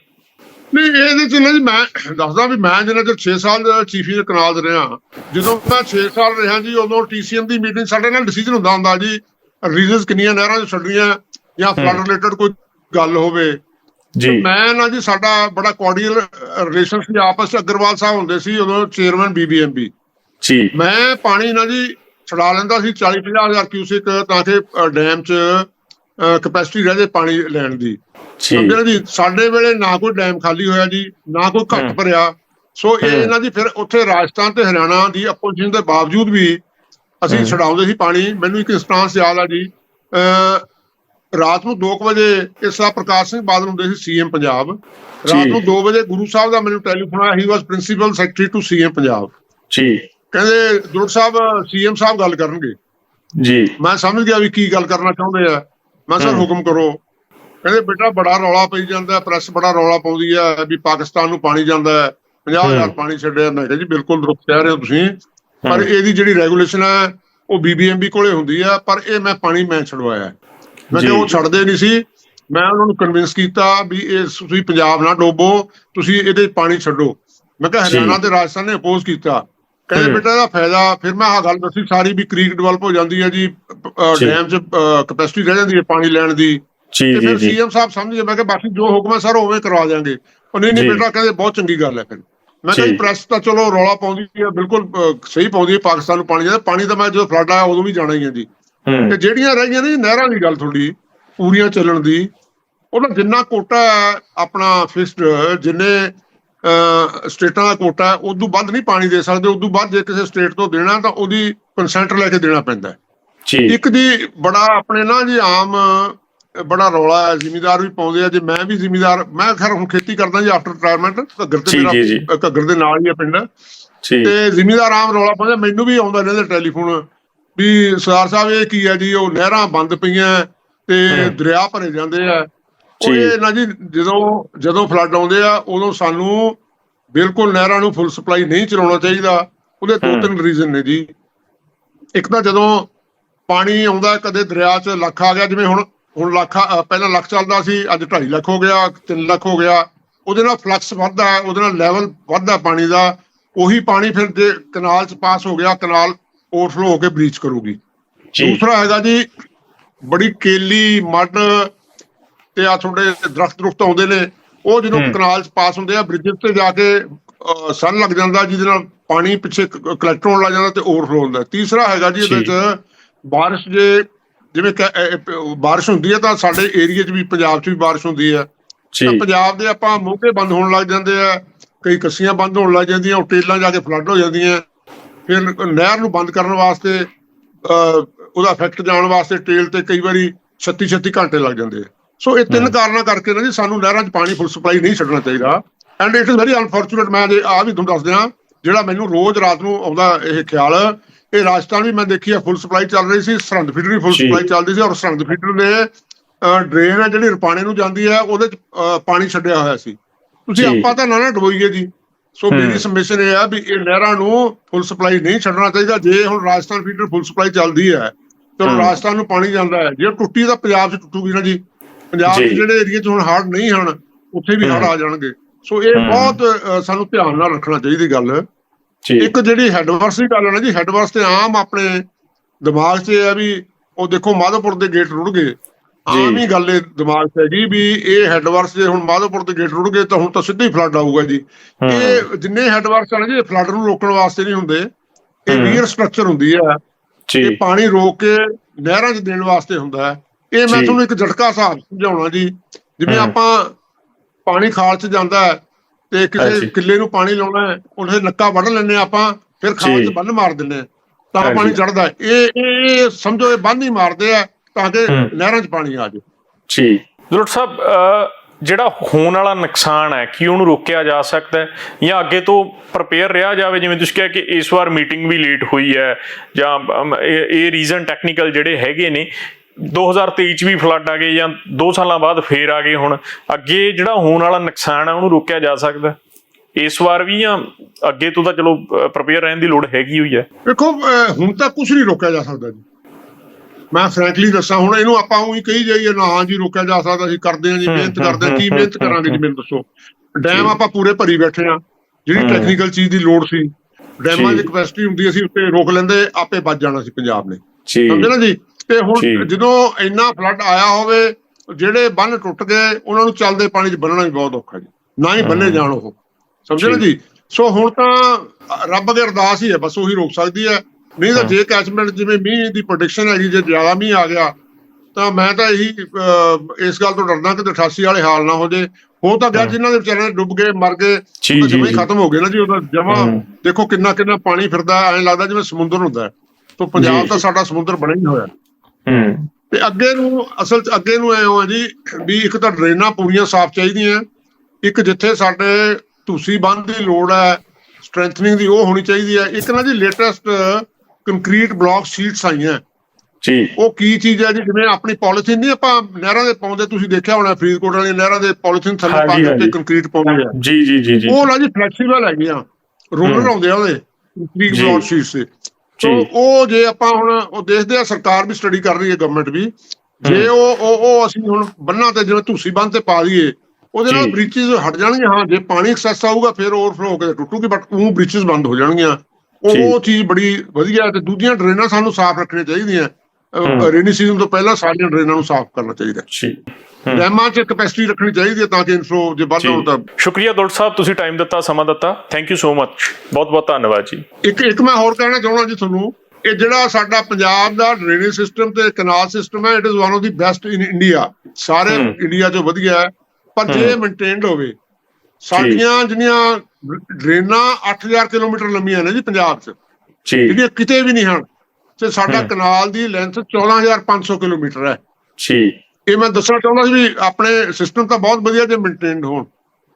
ਨਹੀਂ ਇਹਦੇ ਚ ਨਾ ਜੀ ਮੈਂ ਦੱਸਦਾ ਵੀ ਮੈਂ ਜਿੰਨਾ ਚਿਰ 6 ਸਾਲ ਚੀਫ ਇੰਜੀਨੀਅਰ ਕਨਾਲ ਦੇ ਰਿਹਾ ਜਦੋਂ ਮੈਂ 6 ਸਾਲ ਰਿਹਾ ਜੀ ਉਦੋਂ ਟੀਸੀਐਮ ਦੀ ਮੀਟਿੰਗ ਸਾਡੇ ਨਾਲ ਡਿਸੀਜਨ ਹੁੰਦਾ ਹੁੰਦਾ ਜੀ ਰੀਜ਼ਨਸ ਕਿੰਨੀਆਂ ਨਹਿਰਾਂ ਚ ਛੱਡਣੀਆਂ ਜਾਂ ਫਲੱਡ ਰਿਲੇਟਡ ਕੋਈ ਗੱਲ ਹੋਵੇ। ਜੀ। ਮੈਂ ਨਾ ਜੀ ਸਾਡਾ ਬੜਾ ਕੋਰਡੀਅਲ ਰਿਲੇਸ਼ਨ ਸੀ ਆਪਸ ਚ ਅਗਰਵਾਲ ਸਾਹਿਬ ਹੁੰਦੇ ਸੀ ਉਦੋਂ ਚੇਅਰਮੈਨ ਬੀਬੀਐਮਬੀ ਜੀ। ਮੈਂ ਪਾਣੀ ਨਾ ਜੀ ਛਡਾ ਲੈਂਦਾ ਸੀ 40 50 ਹਜ਼ਾਰ ਕਿਊਸਿਕ ਤਾਂ ਕਿ ਡੈਮ ਚ ਕਪੈਸਿਟੀ ਰਹੇ ਜੇ ਪਾਣੀ ਲੈਣ ਦੀ। ਜੀ ਸਮਝਿਆ ਜੀ? ਸਾਡੇ ਵੇਲੇ ਨਾ ਕੋਈ ਡੈਮ ਖਾਲੀ ਹੋਇਆ ਜੀ ਨਾ ਕੋਈ ਘੱਟ। ਭਰਿਆ। ਸੋ ਇਹ। ਇਹਨਾਂ ਦੀ ਫਿਰ ਉੱਥੇ ਰਾਜਸਥਾਨ ਤੇ ਹਰਿਆਣਾ ਦੀ ਆਪੋਜੀਸ਼ਨ ਦੇ ਬਾਵਜੂਦ ਵੀ ਅਸੀਂ। ਛਡਾਉਂਦੇ ਸੀ ਪਾਣੀ। ਮੈਨੂੰ ਇੱਕ ਇੰਸਟੈਂਸ ਯਾਦ ਆ ਜੀ। ਅ ਰਾਤ ਨੂੰ 2 ਵਜੇ ਇਸ ਦਾ ਪ੍ਰਕਾਸ਼ ਸਿੰਘ ਬਾਦਲ ਹੁੰਦੇ ਸੀ ਸੀਐਮ ਪੰਜਾਬ। ਰਾਤ। ਨੂੰ 2 ਵਜੇ ਗੁਰੂ ਸਾਹਿਬ ਦਾ ਮੈਨੂੰ ਟੈਲੀਫੋਨ ਆਇਆ। He was principal secretary to CM Punjab. ਜੀ ਕਹਿੰਦੇ ਦੁਰ ਸਾਹਿਬ ਸੀਐਮ ਸਾਹਿਬ ਗੱਲ ਕਰਨਗੇ। ਜੀ। ਮੈਂ ਸਮਝ ਗਿਆ ਵੀ ਕੀ ਗੱਲ ਕਰਨਾ ਚਾਹੁੰਦੇ ਆ। ਮੈਂ ਸਰ। ਹੁਕਮ ਕਰੋ ਕਹਿੰਦੇ ਬੇਟਾ ਬੜਾ ਰੌਲਾ ਪਈ ਜਾਂਦਾ ਪ੍ਰੈਸ ਬੜਾ ਰੌਲਾ ਪਾਉਂਦੀ ਹੈ ਵੀ ਪਾਕਿਸਤਾਨ ਨੂੰ ਪਾਣੀ ਜਾਂਦਾ ਹੈ 50000 ਹਮ। ਪਾਣੀ ਛੱਡਿਆ ਮੈਂ ਕਿਹਾ ਜੀ ਬਿਲਕੁਲ ਦੁਰੁਸਤ ਕਹਿ ਰਹੇ ਹੋ ਤੁਸੀਂ ਪਰ। ਇਹਦੀ ਜਿਹੜੀ ਰੈਗੂਲੇਸ਼ਨ ਹੈ ਉਹ ਬੀਬੀਐਮਬੀ ਕੋਲੇ ਹੁੰਦੀ ਹੈ ਪਰ ਇਹ ਮੈਂ ਪਾਣੀ ਮੈਂ ਛਡਵਾਇਆ। ਮੈਂ। ਕਿਹਾ ਉਹ ਛੱਡਦੇ ਨਹੀਂ ਸੀ ਮੈਂ ਉਹਨਾਂ ਨੂੰ ਕਨਵਿੰਸ ਕੀਤਾ ਵੀ ਇਹ ਤੁਸੀਂ ਪੰਜਾਬ ਨਾ ਡੋਬੋ ਤੁਸੀਂ ਇਹਦੇ ਪਾਣੀ ਛੱਡੋ ਮੈਂ ਕਿਹਾ। ਹਰਿਆਣਾ ਤੇ ਰਾਜਸਥਾਨ ਨੇ ਅਪੋਜ਼ ਕੀਤਾ ਕਹਿੰਦੇ। ਬੇਟਾ ਇਹਦਾ ਫਾਇਦਾ ਫਿਰ ਮੈਂ ਆਹ ਗੱਲ ਦੱਸੀ ਸਾਰੀ ਵੀ ਕ੍ਰੀਕ ਡਿਵੈਲਪ ਹੋ ਜਾਂਦੀ ਹੈ ਜੀ। ਡੈਮ 'ਚ ਕਪੈਸਿਟੀ ਰਹਿ ਜਾਂਦੀ ਹੈ ਪਾਣੀ ਲੈਣ ਦੀ ਜੀ ਜੀ ਫਿਰ ਜੀ ਸੀਐਮ ਸਾਹਿਬ ਸਮਝ ਗਏ ਮੈਂ ਕਿਹਾ ਬਾਕੀ ਜੋ ਹੁਕਮ ਹੈ ਸਰ ਉਵੇਂ ਕਰਵਾ ਦਿਆਂਗੇ ਉਹ ਨਹੀਂ ਨਹੀਂ। ਬੇਟਾ ਕਹਿੰਦੇ ਬਹੁਤ ਚੰਗੀ ਗੱਲ ਹੈ ਫਿਰ ਮੈਂ ਕਿਹਾ ਜੀ। ਜੀ ਪ੍ਰੈਸ ਤਾਂ ਚਲੋ ਰੌਲਾ ਪਾਉਂਦੀ ਹੈ ਬਿਲਕੁਲ ਸਹੀ ਪਾਉਂਦੀ ਹੈ ਪਾਕਿਸਤਾਨ ਨੂੰ ਪਾਣੀ ਜਾਂਦਾ ਪਾਣੀ ਤਾਂ ਮੈਂ ਜਦੋਂ ਫਲੱਡ ਆਇਆ ਉਦੋਂ ਵੀ ਜਾਣਾ ਹੀ ਹੈ ਜੀ ਤੇ ਜਿਹੜੀਆਂ ਰਹੀਆਂ ਨੇ ਜੀ ਨਹਿਰਾਂ ਦੀ ਗੱਲ ਤੁਹਾਡੀ ਪੂਰੀਆਂ ਚੱਲਣ ਦੀ ਉਹਦਾ ਜਿੰਨਾ ਕੋਟਾ ਆਪਣਾ ਫਿਕਸਡ ਜਿੰਨੇ ਸਟੇਟਾਂ ਦਾ ਕੋਟਾ ਹੈ ਉਦੋਂ ਵੱਧ ਨਹੀਂ ਪਾਣੀ ਦੇ ਸਕਦੇ ਉਦੋਂ ਵੱਧ ਜੇ ਕਿਸੇ ਸਟੇਟ ਤੋਂ ਦੇਣਾ ਤਾਂ ਉਹਦੀ ਕੰਸੈਂਟ ਲੈ ਕੇ ਦੇਣਾ ਪੈਂਦਾ ਹੈ। ਜੀ। ਇੱਕ ਦੀ ਬੜਾ ਆਪਣੇ ਨਾ ਜੀ ਆਮ ਬੜਾ ਰੌਲਾ ਹੈ ਜ਼ਿਮੀਦਾਰ ਵੀ ਪਾਉਂਦੇ ਆ ਜੇ ਮੈਂ ਵੀ ਜ਼ਿਮੀਦਾਰ ਮੈਂ ਖੈਰ ਹੁਣ ਖੇਤੀ ਕਰਦਾ ਜੀ ਆਫਟਰ ਰਿਟਾਇਰਮੈਂਟ ਘੱਗਰ ਤੇ ਮੇਰਾ ਘੱਗਰ ਦੇ ਨਾਲ ਹੀ ਹੈ ਪਿੰਡ। ਜੀ। ਤੇ ਜ਼ਿਮੀਦਾਰ ਆਮ ਰੌਲਾ ਪਾਉਂਦੇ ਮੈਨੂੰ ਵੀ ਆਉਂਦਾ ਇਹਨਾਂ ਦੇ ਟੈਲੀਫੋਨ ਵੀ ਸਰਦਾਰ ਸਾਹਿਬ ਇਹ ਕੀ ਹੈ ਜੀ ਉਹ ਨਹਿਰਾਂ ਬੰਦ ਪਈਆਂ ਤੇ। ਦਰਿਆ ਭਰੇ ਜਾਂਦੇ ਆ ਉਹ। ਇਹ ਨਾ ਜੀ ਜਦੋਂ ਜਦੋਂ ਫਲੱਡ ਆਉਂਦੇ ਆ ਉਦੋਂ ਸਾਨੂੰ ਬਿਲਕੁਲ ਨਹਿਰਾਂ ਨੂੰ ਫੁੱਲ ਸਪਲਾਈ ਨਹੀਂ ਚਲਾਉਣਾ ਚਾਹੀਦਾ। ਉਹਦੇ ਦੋ। ਤਿੰਨ ਰੀਜ਼ਨ ਨੇ ਜੀ। ਇੱਕ ਤਾਂ ਜਦੋਂ ਪਾਣੀ ਆਉਂਦਾ ਕਦੇ ਦਰਿਆ 'ਚ ਲੱਖ ਆ ਗਿਆ ਜਿਵੇਂ ਹੁਣ ਹੁਣ ਲੱਖ ਪਹਿਲਾਂ ਲੱਖ ਚੱਲਦਾ ਸੀ ਅੱਜ 2.5 ਲੱਖ ਹੋ ਗਿਆ 3 ਲੱਖ ਹੋ ਗਿਆ। ਉਹਦੇ ਨਾਲ ਫਲਕਸ ਵੱਧਦਾ ਉਹਦੇ ਨਾਲ ਲੈਵਲ ਵੱਧਦਾ ਪਾਣੀ ਦਾ। ਉਹੀ ਪਾਣੀ ਫਿਰ ਜੇ ਕਨਾਲ 'ਚ ਪਾਸ ਹੋ ਗਿਆ ਕਨਾਲ ਓਵਰਫਲੋ ਹੋ ਕੇ ਬ੍ਰੀਚ ਕਰੂਗੀ। ਦੂਸਰਾ ਹੈਗਾ ਜੀ ਬੜੀ ਕੇਲੀ ਮੱਡ ਤੇ ਆ ਤੁਹਾਡੇ ਦਰਖਤ ਦਰੁਖਤ ਆਉਂਦੇ ਨੇ ਉਹ ਜਦੋਂ। ਕਨਾਲ 'ਚ ਪਾਸ ਹੁੰਦੇ ਆ ਬ੍ਰਿਜਸ ਤੇ ਜਾ ਕੇ ਸਨ ਲੱਗ ਜਾਂਦਾ ਜਿਹਦੇ ਨਾਲ ਪਾਣੀ ਪਿੱਛੇ ਕਲੈਕਟਰ ਹੋਣ ਲੱਗ ਜਾਂਦਾ ਤੇ ਓਵਰਫਲੋ ਹੁੰਦਾ। ਤੀਸਰਾ ਹੈਗਾ ਜੀ ਇਹਦੇ। 'ਚ ਬਾਰਿਸ਼ ਜੇ ਜਿਵੇਂ ਬਾਰਿਸ਼ ਹੁੰਦੀ ਹੈ ਤਾਂ ਸਾਡੇ ਏਰੀਆ 'ਚ ਵੀ ਪੰਜਾਬ 'ਚ ਵੀ ਬਾਰਿਸ਼ ਹੁੰਦੀ ਹੈ ਤਾਂ ਜੀ ਪੰਜਾਬ ਦੇ ਆਪਾਂ ਮੋਢੇ ਬੰਦ ਹੋਣ ਲੱਗ ਜਾਂਦੇ ਆ ਕਈ ਕੱਸੀਆਂ ਬੰਦ ਹੋਣ ਲੱਗ ਜਾਂਦੀਆਂ ਉਹ ਟੇਲਾਂ ਜਾ ਕੇ ਫਲੱਡ ਹੋ ਜਾਂਦੀਆਂ। ਫਿਰ ਨਹਿਰ ਨੂੰ ਬੰਦ ਕਰਨ ਵਾਸਤੇ ਉਹਦਾ ਇਫੈਕਟ ਜਾਣ ਵਾਸਤੇ ਟੇਲ ਤੇ ਕਈ ਵਾਰੀ 36 36 ਘੰਟੇ ਲੱਗ ਜਾਂਦੇ ਆ। ਸੋ ਇਹ ਤਿੰਨ। ਕਾਰਨਾਂ ਕਰਕੇ ਨਾ ਜੀ ਸਾਨੂੰ ਨਹਿਰਾਂ 'ਚ ਪਾਣੀ ਫੁੱਲ ਸਪਲਾਈ ਨਹੀਂ ਛੱਡਣਾ ਚਾਹੀਦਾ and it is very unfortunate ਮੈਂ ਜੇ ਆ ਵੀ ਤੁਹਾਨੂੰ ਦੱਸ ਦਿਆਂ ਜਿਹੜਾ ਮੈਨੂੰ ਰੋਜ਼ ਰਾਤ ਨੂੰ ਆਉਂਦਾ ਇਹ ਖਿਆਲ ਇਹ ਰਾਜਸਥਾਨ ਵੀ ਮੈਂ ਦੇਖੀ ਆ ਫੁੱਲ ਸਪਲਾਈ ਚੱਲ ਰਹੀ ਸੀ ਸਰਹੰਦ ਫੀਡਰ ਵੀ ਫੁੱਲ। ਸਪਲਾਈ ਚੱਲਦੀ ਸੀ ਔਰ ਸਰਹੰਦ ਫੀਡਰ ਨੇ ਡਰੇਨ ਹੈ ਜਿਹੜੀ ਰਪਾਣੇ ਨੂੰ ਜਾਂਦੀ ਹੈ ਉਹਦੇ 'ਚ ਪਾਣੀ ਛੱਡਿਆ ਹੋਇਆ ਸੀ ਤੁਸੀਂ। ਆਪਾਂ ਤਾਂ ਨਾ ਨਾ ਡਬੋਈਏ ਜੀ ਸੋ। ਮੇਰੀ ਸਬਮਿਸ਼ਨ ਇਹ ਆ ਵੀ ਇਹ ਨਹਿਰਾਂ ਨੂੰ ਫੁੱਲ ਸਪਲਾਈ ਨਹੀਂ ਛੱਡਣਾ ਚਾਹੀਦਾ ਜੇ ਹੁਣ ਰਾਜਸਥਾਨ ਫੀਡਰ ਫੁੱਲ ਸਪਲਾਈ ਚੱਲਦੀ ਹੈ ਤੇ। ਰਾਜਸਥਾਨ ਨੂੰ ਪਾਣੀ ਜਾਂਦਾ ਹੈ ਜੇ ਟੁੱਟੀ ਤਾਂ ਪੰਜਾਬ 'ਚ ਟੁੱਟੂਗੀ ਨਾ ਜੀ ਪੰਜਾਬ ਦੇ ਜੀ। ਜਿਹੜੇ ਏਰੀਆ 'ਚ ਹੁਣ ਹੜ੍ਹ ਨਹੀਂ ਹਨ ਉੱਥੇ ਵੀ ਹੜ੍ਹ ਹੂੰ। ਆ ਜਾਣਗੇ ਸੋ ਇਹ ਹੂੰ। ਬਹੁਤ ਸਾਨੂੰ ਧਿਆਨ ਨਾਲ ਰੱਖਣਾ ਚਾਹੀਦੀ ਗੱਲ ਜੀ ਇੱਕ ਜਿਹੜੀ ਹੈਡਵਰਸ ਦੀ ਗੱਲ ਹੈ ਜੀ ਹੈਡਵਰਸ ਤੇ ਆਮ ਆਪਣੇ ਦਿਮਾਗ 'ਚ ਇਹ ਆ ਵੀ ਉਹ ਦੇਖੋ ਮਾਧੋਪੁਰ ਦੇ ਗੇਟ ਰੁੜ ਗਏ ਆਮ ਹੀ ਗੱਲ ਇਹ ਦਿਮਾਗ 'ਚ ਹੈਗੀ ਵੀ ਇਹ ਹੈਡਵਰਸ ਜੇ ਹੁਣ ਮਾਧੋਪੁਰ ਦੇ ਗੇਟ ਰੁੜ ਗਏ ਤਾਂ ਹੁਣ ਤਾਂ ਸਿੱਧਾ ਹੀ ਫਲੱਡ ਆਊਗਾ ਜੀ ਹੂੰ। ਇਹ ਜਿੰਨੇ ਹੈਡਵਰਸ ਹਨ ਜੀ ਫਲੱਡ ਨੂੰ ਰੋਕਣ ਵਾਸਤੇ ਨਹੀਂ ਹੁੰਦੇ ਇਹ ਹੂੰ। ਰੀਅਰ ਸਟਰਕਚਰ ਹੁੰਦੀ ਹੈ ਜੀ ਇਹ ਪਾਣੀ ਰੋਕ ਕੇ ਨਹਿਰਾਂ 'ਚ ਦੇਣ ਵਾਸਤੇ ਹੁੰਦਾ ਹੈ ਇਹ ਮੈਂ। ਤੁਹਾਨੂੰ ਇੱਕ ਝਟਕਾ ਹਿਸਾਬ ਸਮਝਾਉਣਾ ਜੀ ਜਿਵੇਂ। ਆਪਾਂ ਪਾਣੀ ਖਾਲ 'ਚ ਜਾਂਦਾ ਹੈ ਤੇ ਕਿਸੇ। ਕਿੱਲੇ ਨੂੰ ਪਾਣੀ ਲਾਉਣਾ ਹੈ ਉਹਦੇ ਨੱਕਾ ਵੱਢ ਹਾਂ ਆਪਾਂ ਫਿਰ ਖਾਲ। 'ਚ ਬੰਨ ਮਾਰ ਦਿੰਦੇ ਤਾਂ। ਪਾਣੀ ਚੜਦਾ ਇਹ ਸਮਝੋ ਇਹ ਬੰਨ ਹੀ ਮਾਰਦੇ ਆ ਤਾਂ ਕਿ। ਨਹਿਰਾਂ 'ਚ ਪਾਣੀ ਆ ਜਾਵੇ ਜੀ ਜ਼ਰੂਰ ਸਾਹਿਬ ਜਿਹੜਾ ਹੋਣ ਵਾਲਾ ਨੁਕਸਾਨ ਹੈ ਕੀ ਉਹਨੂੰ ਰੋਕਿਆ ਜਾ ਸਕਦਾ ਹੈ ਜਾਂ ਅੱਗੇ ਤੋਂ ਪ੍ਰਪੇਅਰ ਰਿਹਾ ਜਾਵੇ ਜਿਵੇਂ ਤੁਸੀਂ ਕਿਹਾ ਕਿ ਇਸ ਵਾਰ ਮੀਟਿੰਗ ਵੀ ਲੇਟ ਹੋਈ ਹੈ ਜਾਂ ਇਹ ਰੀਜ਼ਨ ਟੈਕਨੀਕਲ ਜਿਹੜੇ ਹੈਗੇ ਨੇ 2023 ਚ ਵੀ ਫਲੱਡ ਆ ਗਏ ਜਾਂ 2 ਸਾਲਾਂ ਬਾਅਦ ਫੇਰ ਆ ਗਏ ਹੁਣ ਅੱਗੇ ਜਿਹੜਾ ਹੋਣ ਵਾਲਾ ਨੁਕਸਾਨ ਹੈ ਉਹਨੂੰ ਰੋਕਿਆ ਜਾ ਸਕਦਾ? ਇਸ ਵਾਰ ਵੀ ਜਾਂ ਅੱਗੇ ਤੋਂ ਤਾਂ ਚਲੋ ਪ੍ਰਪੇਅਰ ਰਹਿਣ ਦੀ ਲੋੜ ਹੈਗੀ ਹੋਈ ਹੈ ਦੇਖੋ ਹੁਣ ਤਾਂ ਕੁਝ ਨਹੀਂ ਰੋਕਿਆ ਜਾ ਸਕਦਾ ਜੀ ਮੈਂ ਫ੍ਰੈਂਕਲੀ ਦੱਸਾਂ ਹੁਣ ਇਹਨੂੰ ਆਪਾਂ ਉਹੀ ਕਹੀ ਜਾਈਏ ਨਾ ਹਾਂ ਜੀ ਰੋਕਿਆ ਜਾ ਸਕਦਾ ਅਸੀਂ ਕਰਦੇ ਹਾਂ ਜੀ ਮਿਹਨਤ ਕਰਦੇ ਹਾਂ ਕੀ ਮਿਹਨਤ ਕਰਾਂਗੇ ਜੀ। ਮੈਨੂੰ ਦੱਸੋ ਡੈਮ। ਆਪਾਂ ਪੂਰੇ ਭਰੀ ਬੈਠੇ ਆ ਜਿਹੜੀ। ਟੈਕਨੀਕਲ ਚੀਜ਼ ਦੀ ਲੋੜ ਸੀ ਡੈਮਾਂ। ਦੀ ਕਪੈਸਿਟੀ ਹੁੰਦੀ ਅਸੀਂ ਉੱਤੇ ਰੋਕ ਲੈਂਦੇ ਆਪੇ ਵੱਜ ਜਾਣਾ ਸੀ ਪੰਜਾਬ ਨੇ ਜੀ ਸਮਝੇ ਨਾ ਜੀ ਤੇ ਜੀ। ਹੁਣ ਜਦੋਂ ਇੰਨਾ ਫਲੱਡ ਆਇਆ ਹੋਵੇ ਜਿਹੜੇ ਬੰਨ ਟੁੱਟ ਗਏ ਉਹਨਾਂ ਨੂੰ ਚੱਲਦੇ ਪਾਣੀ 'ਚ ਬੰਨਣਾ ਵੀ ਬਹੁਤ ਔਖਾ ਜੀ ਨਾ ਹੀ ਬੰਨੇ ਹੂੰ। ਜਾਣ ਉਹ ਸਮਝੇ ਨਾ ਜੀ। ਜੀ ਸੋ ਹੁਣ ਤਾਂ ਰੱਬ ਦੇ ਅਰਦਾਸ ਹੀ ਹੈ ਬਸ ਉਹੀ ਰੋਕ ਸਕਦੀ ਹੈ ਨਹੀਂ ਤਾਂ ਹਾਂ। ਜੇ ਕੈਚਮੈਂਟ ਜਿਵੇਂ ਮੀਂਹ ਦੀ ਪ੍ਰੈਡਿਕਸ਼ਨ ਹੈਗੀ ਜੇ ਜ਼ਿਆਦਾ ਮੀਂਹ ਆ ਗਿਆ ਤਾਂ ਮੈਂ ਤਾਂ ਇਹੀ ਇਸ ਗੱਲ ਤੋਂ ਡਰਦਾ ਕਿ 88 ਵਾਲੇ ਹਾਲ ਨਾ ਹੋ ਜੇ ਹੋ ਤਾਂ ਗਿਆ ਹਾਂ। ਜਿਨ੍ਹਾਂ ਦੇ ਵਿਚਾਰੇ ਡੁੱਬ ਗਏ ਮਰ ਗਏ ਜੀ ਉਹ ਤਾਂ ਜੀ ਜਮਾਂ ਹੀ ਜੀ। ਖਤਮ ਹੋ ਗਏ ਨਾ ਜੀ ਉਹਦਾ ਜਮਾ ਹੂੰ। ਦੇਖੋ ਕਿੰਨਾ ਕਿੰਨਾ ਪਾਣੀ ਫਿਰਦਾ ਐਂ ਲੱਗਦਾ ਜਿਵੇਂ ਸਮੁੰਦਰ ਹੁੰਦਾ ਹੈ ਤੋਂ ਪੰਜਾਬ ਜੀ। ਤਾਂ ਸਾਡਾ ਸਮੁੰਦਰ ਬਣਿਆ ਹੀ ਹੋਇਆ ਹੂੰ ਤੇ ਅੱਗੇ ਨੂੰ ਅਸਲ ਚ ਅੱਗੇ ਨੂੰ ਐ ਹੋਆ ਜੀ ਵੀ ਇੱਕ ਤਾਂ ਡਰੇਨਾਂ ਪੂਰੀਆਂ ਸਾਫ਼ ਚਾਹੀਦੀਆਂ ਇੱਕ ਜਿੱਥੇ ਸਾਡੇ ਧੂਸੀ ਬੰਦ ਦੀ ਲੋੜ ਹੈ ਸਟਰੈਂਥਨਿੰਗ ਦੀ ਉਹ ਹੋਣੀ ਚਾਹੀਦੀ ਹੈ ਇੱਕ ਨਾ ਜੀ ਲੇਟੈਸਟ ਕੰਕਰੀਟ ਬਲੌਕ ਸ਼ੀਟਸ ਆਈਆਂ ਜੀ ਉਹ ਕੀ ਚੀਜ਼ ਹੈ ਜੀ ਜਿਵੇਂ ਆਪਣੀ ਪੋਲੀਥੀਨ ਨਹੀਂ ਆਪਾਂ ਨਹਿਰਾਂ ਦੇ ਪਾਉਂਦੇ ਤੁਸੀਂ ਦੇਖਿਆ ਹੋਣਾ ਫਰੀਦਕੋਟ ਵਾਲੀਆਂ ਨਹਿਰਾਂ ਦੇ ਪੋਲੀਥੀਨ ਥੱਲੇ ਪਾ ਕੇ। ਕੰਕਰੀਟ ਪਾਉਂਦੇ ਆ ਜੀ ਜੀ ਜੀ ਜੀ ਉਹ ਨਾ ਜੀ ਫਲੈਕਸੀਬਲ ਹੈਗੀਆਂ ਰੋਲਰ। ਆਉਂਦੇ ਆ ਉਹਦੇ ਕੰਕਰੀਟ। Block sheets. ਸੋ ਉਹ ਜੇ ਆਪਾਂ ਹੁਣ ਉਹ ਦੇਖਦੇ ਆ ਸਰਕਾਰ ਵੀ ਸਟੱਡੀ ਕਰ ਰਹੀ ਹੈ ਗਵਰਨਮੈਂਟ ਵੀ ਜੇ। ਉਹ ਉਹ ਉਹ ਅਸੀਂ ਹੁਣ ਬੰਨਾਂ ਤੇ ਜਿਵੇਂ ਧੂਸੀ ਬੰਨ ਤੇ ਪਾ ਦਈਏ ਉਹਦੇ ਨਾਲ। ਬ੍ਰੀਚਸ ਹਟ ਜਾਣਗੀਆਂ ਹਾਂ ਜੇ ਪਾਣੀ ਐਕਸੈਸ ਆਊਗਾ ਫਿਰ ਓਵਰਫਲੋ ਹੋ ਕੇ ਟੁੱਟੂਗੀ ਬਟ ਉਹ ਬ੍ਰੀਚਸ ਬੰਦ ਹੋ ਜਾਣਗੀਆਂ। ਉਹ ਚੀਜ਼ ਬੜੀ ਵਧੀਆ ਤੇ ਦੂਜੀਆਂ ਡਰੇਨਾਂ ਸਾਨੂੰ ਸਾਫ਼ ਰੱਖਣੀਆਂ ਚਾਹੀਦੀਆਂ। ਰੇਨੀ ਸੀਜ਼ਨ ਤੋਂ ਪਹਿਲਾਂ ਸਾਰੀਆਂ ਡਰੇਨਾਂ ਨੂੰ ਸਾਫ਼ ਕਰਨਾ ਚਾਹੀਦਾ ਜੀ। ਹੂੰ। ਡੈਮਾਂ 'ਚ ਕਪੈਸਿਟੀ ਰੱਖਣੀ ਚਾਹੀਦੀ ਹੈ ਤਾਂ ਕਿ ਇਨਫਲੋ ਜੇ ਵੱਧ ਹੋਣ ਤਾਂ ਸ਼ੁਕਰੀਆ ਦੌੜ ਸਾਹਿਬ ਤੁਸੀਂ ਟਾਈਮ ਦਿੱਤਾ ਸਮਾਂ ਦਿੱਤਾ। ਥੈਂਕ ਯੂ ਸੋ ਮਚ ਬਹੁਤ ਬਹੁਤ ਧੰਨਵਾਦ ਜੀ। ਇੱਕ ਇੱਕ ਮੈਂ ਹੋਰ ਕਹਿਣਾ ਚਾਹੁੰਦਾ ਜੀ ਤੁਹਾਨੂੰ ਇਹ ਜਿਹੜਾ ਸਾਡਾ ਪੰਜਾਬ ਦਾ ਡਰੇਨੇਜ ਸਿਸਟਮ ਤੇ ਕਨਾਲ ਸਿਸਟਮ ਹੈ it is one of the best in India ਸਾਰੇ ਹੂੰ। ਇੰਡੀਆ 'ਚੋਂ ਵਧੀਆ ਹੈ ਪਰ ਜੇ ਹੂੰ। ਮੇਨਟੇਨਡ ਹੋਵੇ ਸਾਡੀਆਂ ਜਿਹੜੀਆਂ ਡਰੇਨਾਂ 8000 ਕਿਲੋਮੀਟਰ ਲੰਮੀਆਂ ਨੇ ਜੀ ਪੰਜਾਬ 'ਚ ਜੀ। ਜਿਹੜੀਆਂ ਕਿਤੇ ਵੀ ਨਹੀਂ ਹਨ ਤੇ ਸਾਡਾ। ਕਨਾਲ ਦੀ ਲੈਂਥ 14500 ਕਿਲੋਮੀਟਰ ਹੈ ਜੀ ਇਹ ਮੈਂ ਦੱਸਣਾ ਚਾਹੁੰਦਾ ਸੀ ਵੀ ਆਪਣੇ ਸਿਸਟਮ ਤਾਂ ਬਹੁਤ ਵਧੀਆ ਜੇ ਮੇਨਟੇਨਡ ਹੋਣ।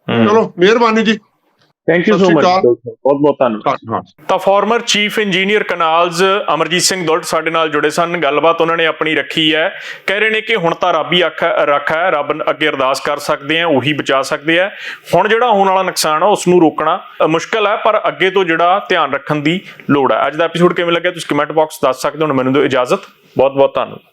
ਚਲੋ ਮਿਹਰਬਾਨੀ ਜੀ ਥੈਂਕ ਯੂ ਸੋ ਮਚ। ਬਹੁਤ ਬਹੁਤ ਧੰਨਵਾਦ। ਤਾਂ former chief engineer canals Amarjit Singh Dulat ਸਾਡੇ ਨਾਲ ਜੁੜੇ ਸਨ। ਗੱਲਬਾਤ ਉਹਨਾਂ ਨੇ ਆਪਣੀ ਰੱਖੀ ਹੈ। ਕਹਿ ਰਹੇ ਨੇ ਕਿ ਹੁਣ ਤਾਂ ਰੱਬ ਹੀ ਅੱਖ ਰੱਖ ਹੈ। ਰੱਬ ਅੱਗੇ ਅਰਦਾਸ ਕਰ ਸਕਦੇ ਆ ਉਹੀ ਬਚਾ ਸਕਦੇ ਆ ਹੁਣ ਜਿਹੜਾ ਹੋਣ ਵਾਲਾ ਨੁਕਸਾਨ ਆ ਉਸ ਨੂੰ ਰੋਕਣਾ ਮੁਸ਼ਕਲ ਹੈ ਪਰ ਅੱਗੇ ਤੋਂ ਜਿਹੜਾ ਧਿਆਨ ਰੱਖਣ ਦੀ ਲੋੜ ਹੈ। ਅੱਜ ਦਾ ਐਪੀਸੋਡ ਕਿਵੇਂ ਲੱਗਿਆ? ਤੁਸੀਂ ਕਮੈਂਟ ਬਾਕਸ ਦੱਸ ਸਕਦੇ ਹੋ। ਮੈਨੂੰ ਦਿਓ ਇਜਾਜ਼ਤ। ਬਹੁਤ ਬਹੁਤ ਧੰਨਵਾਦ।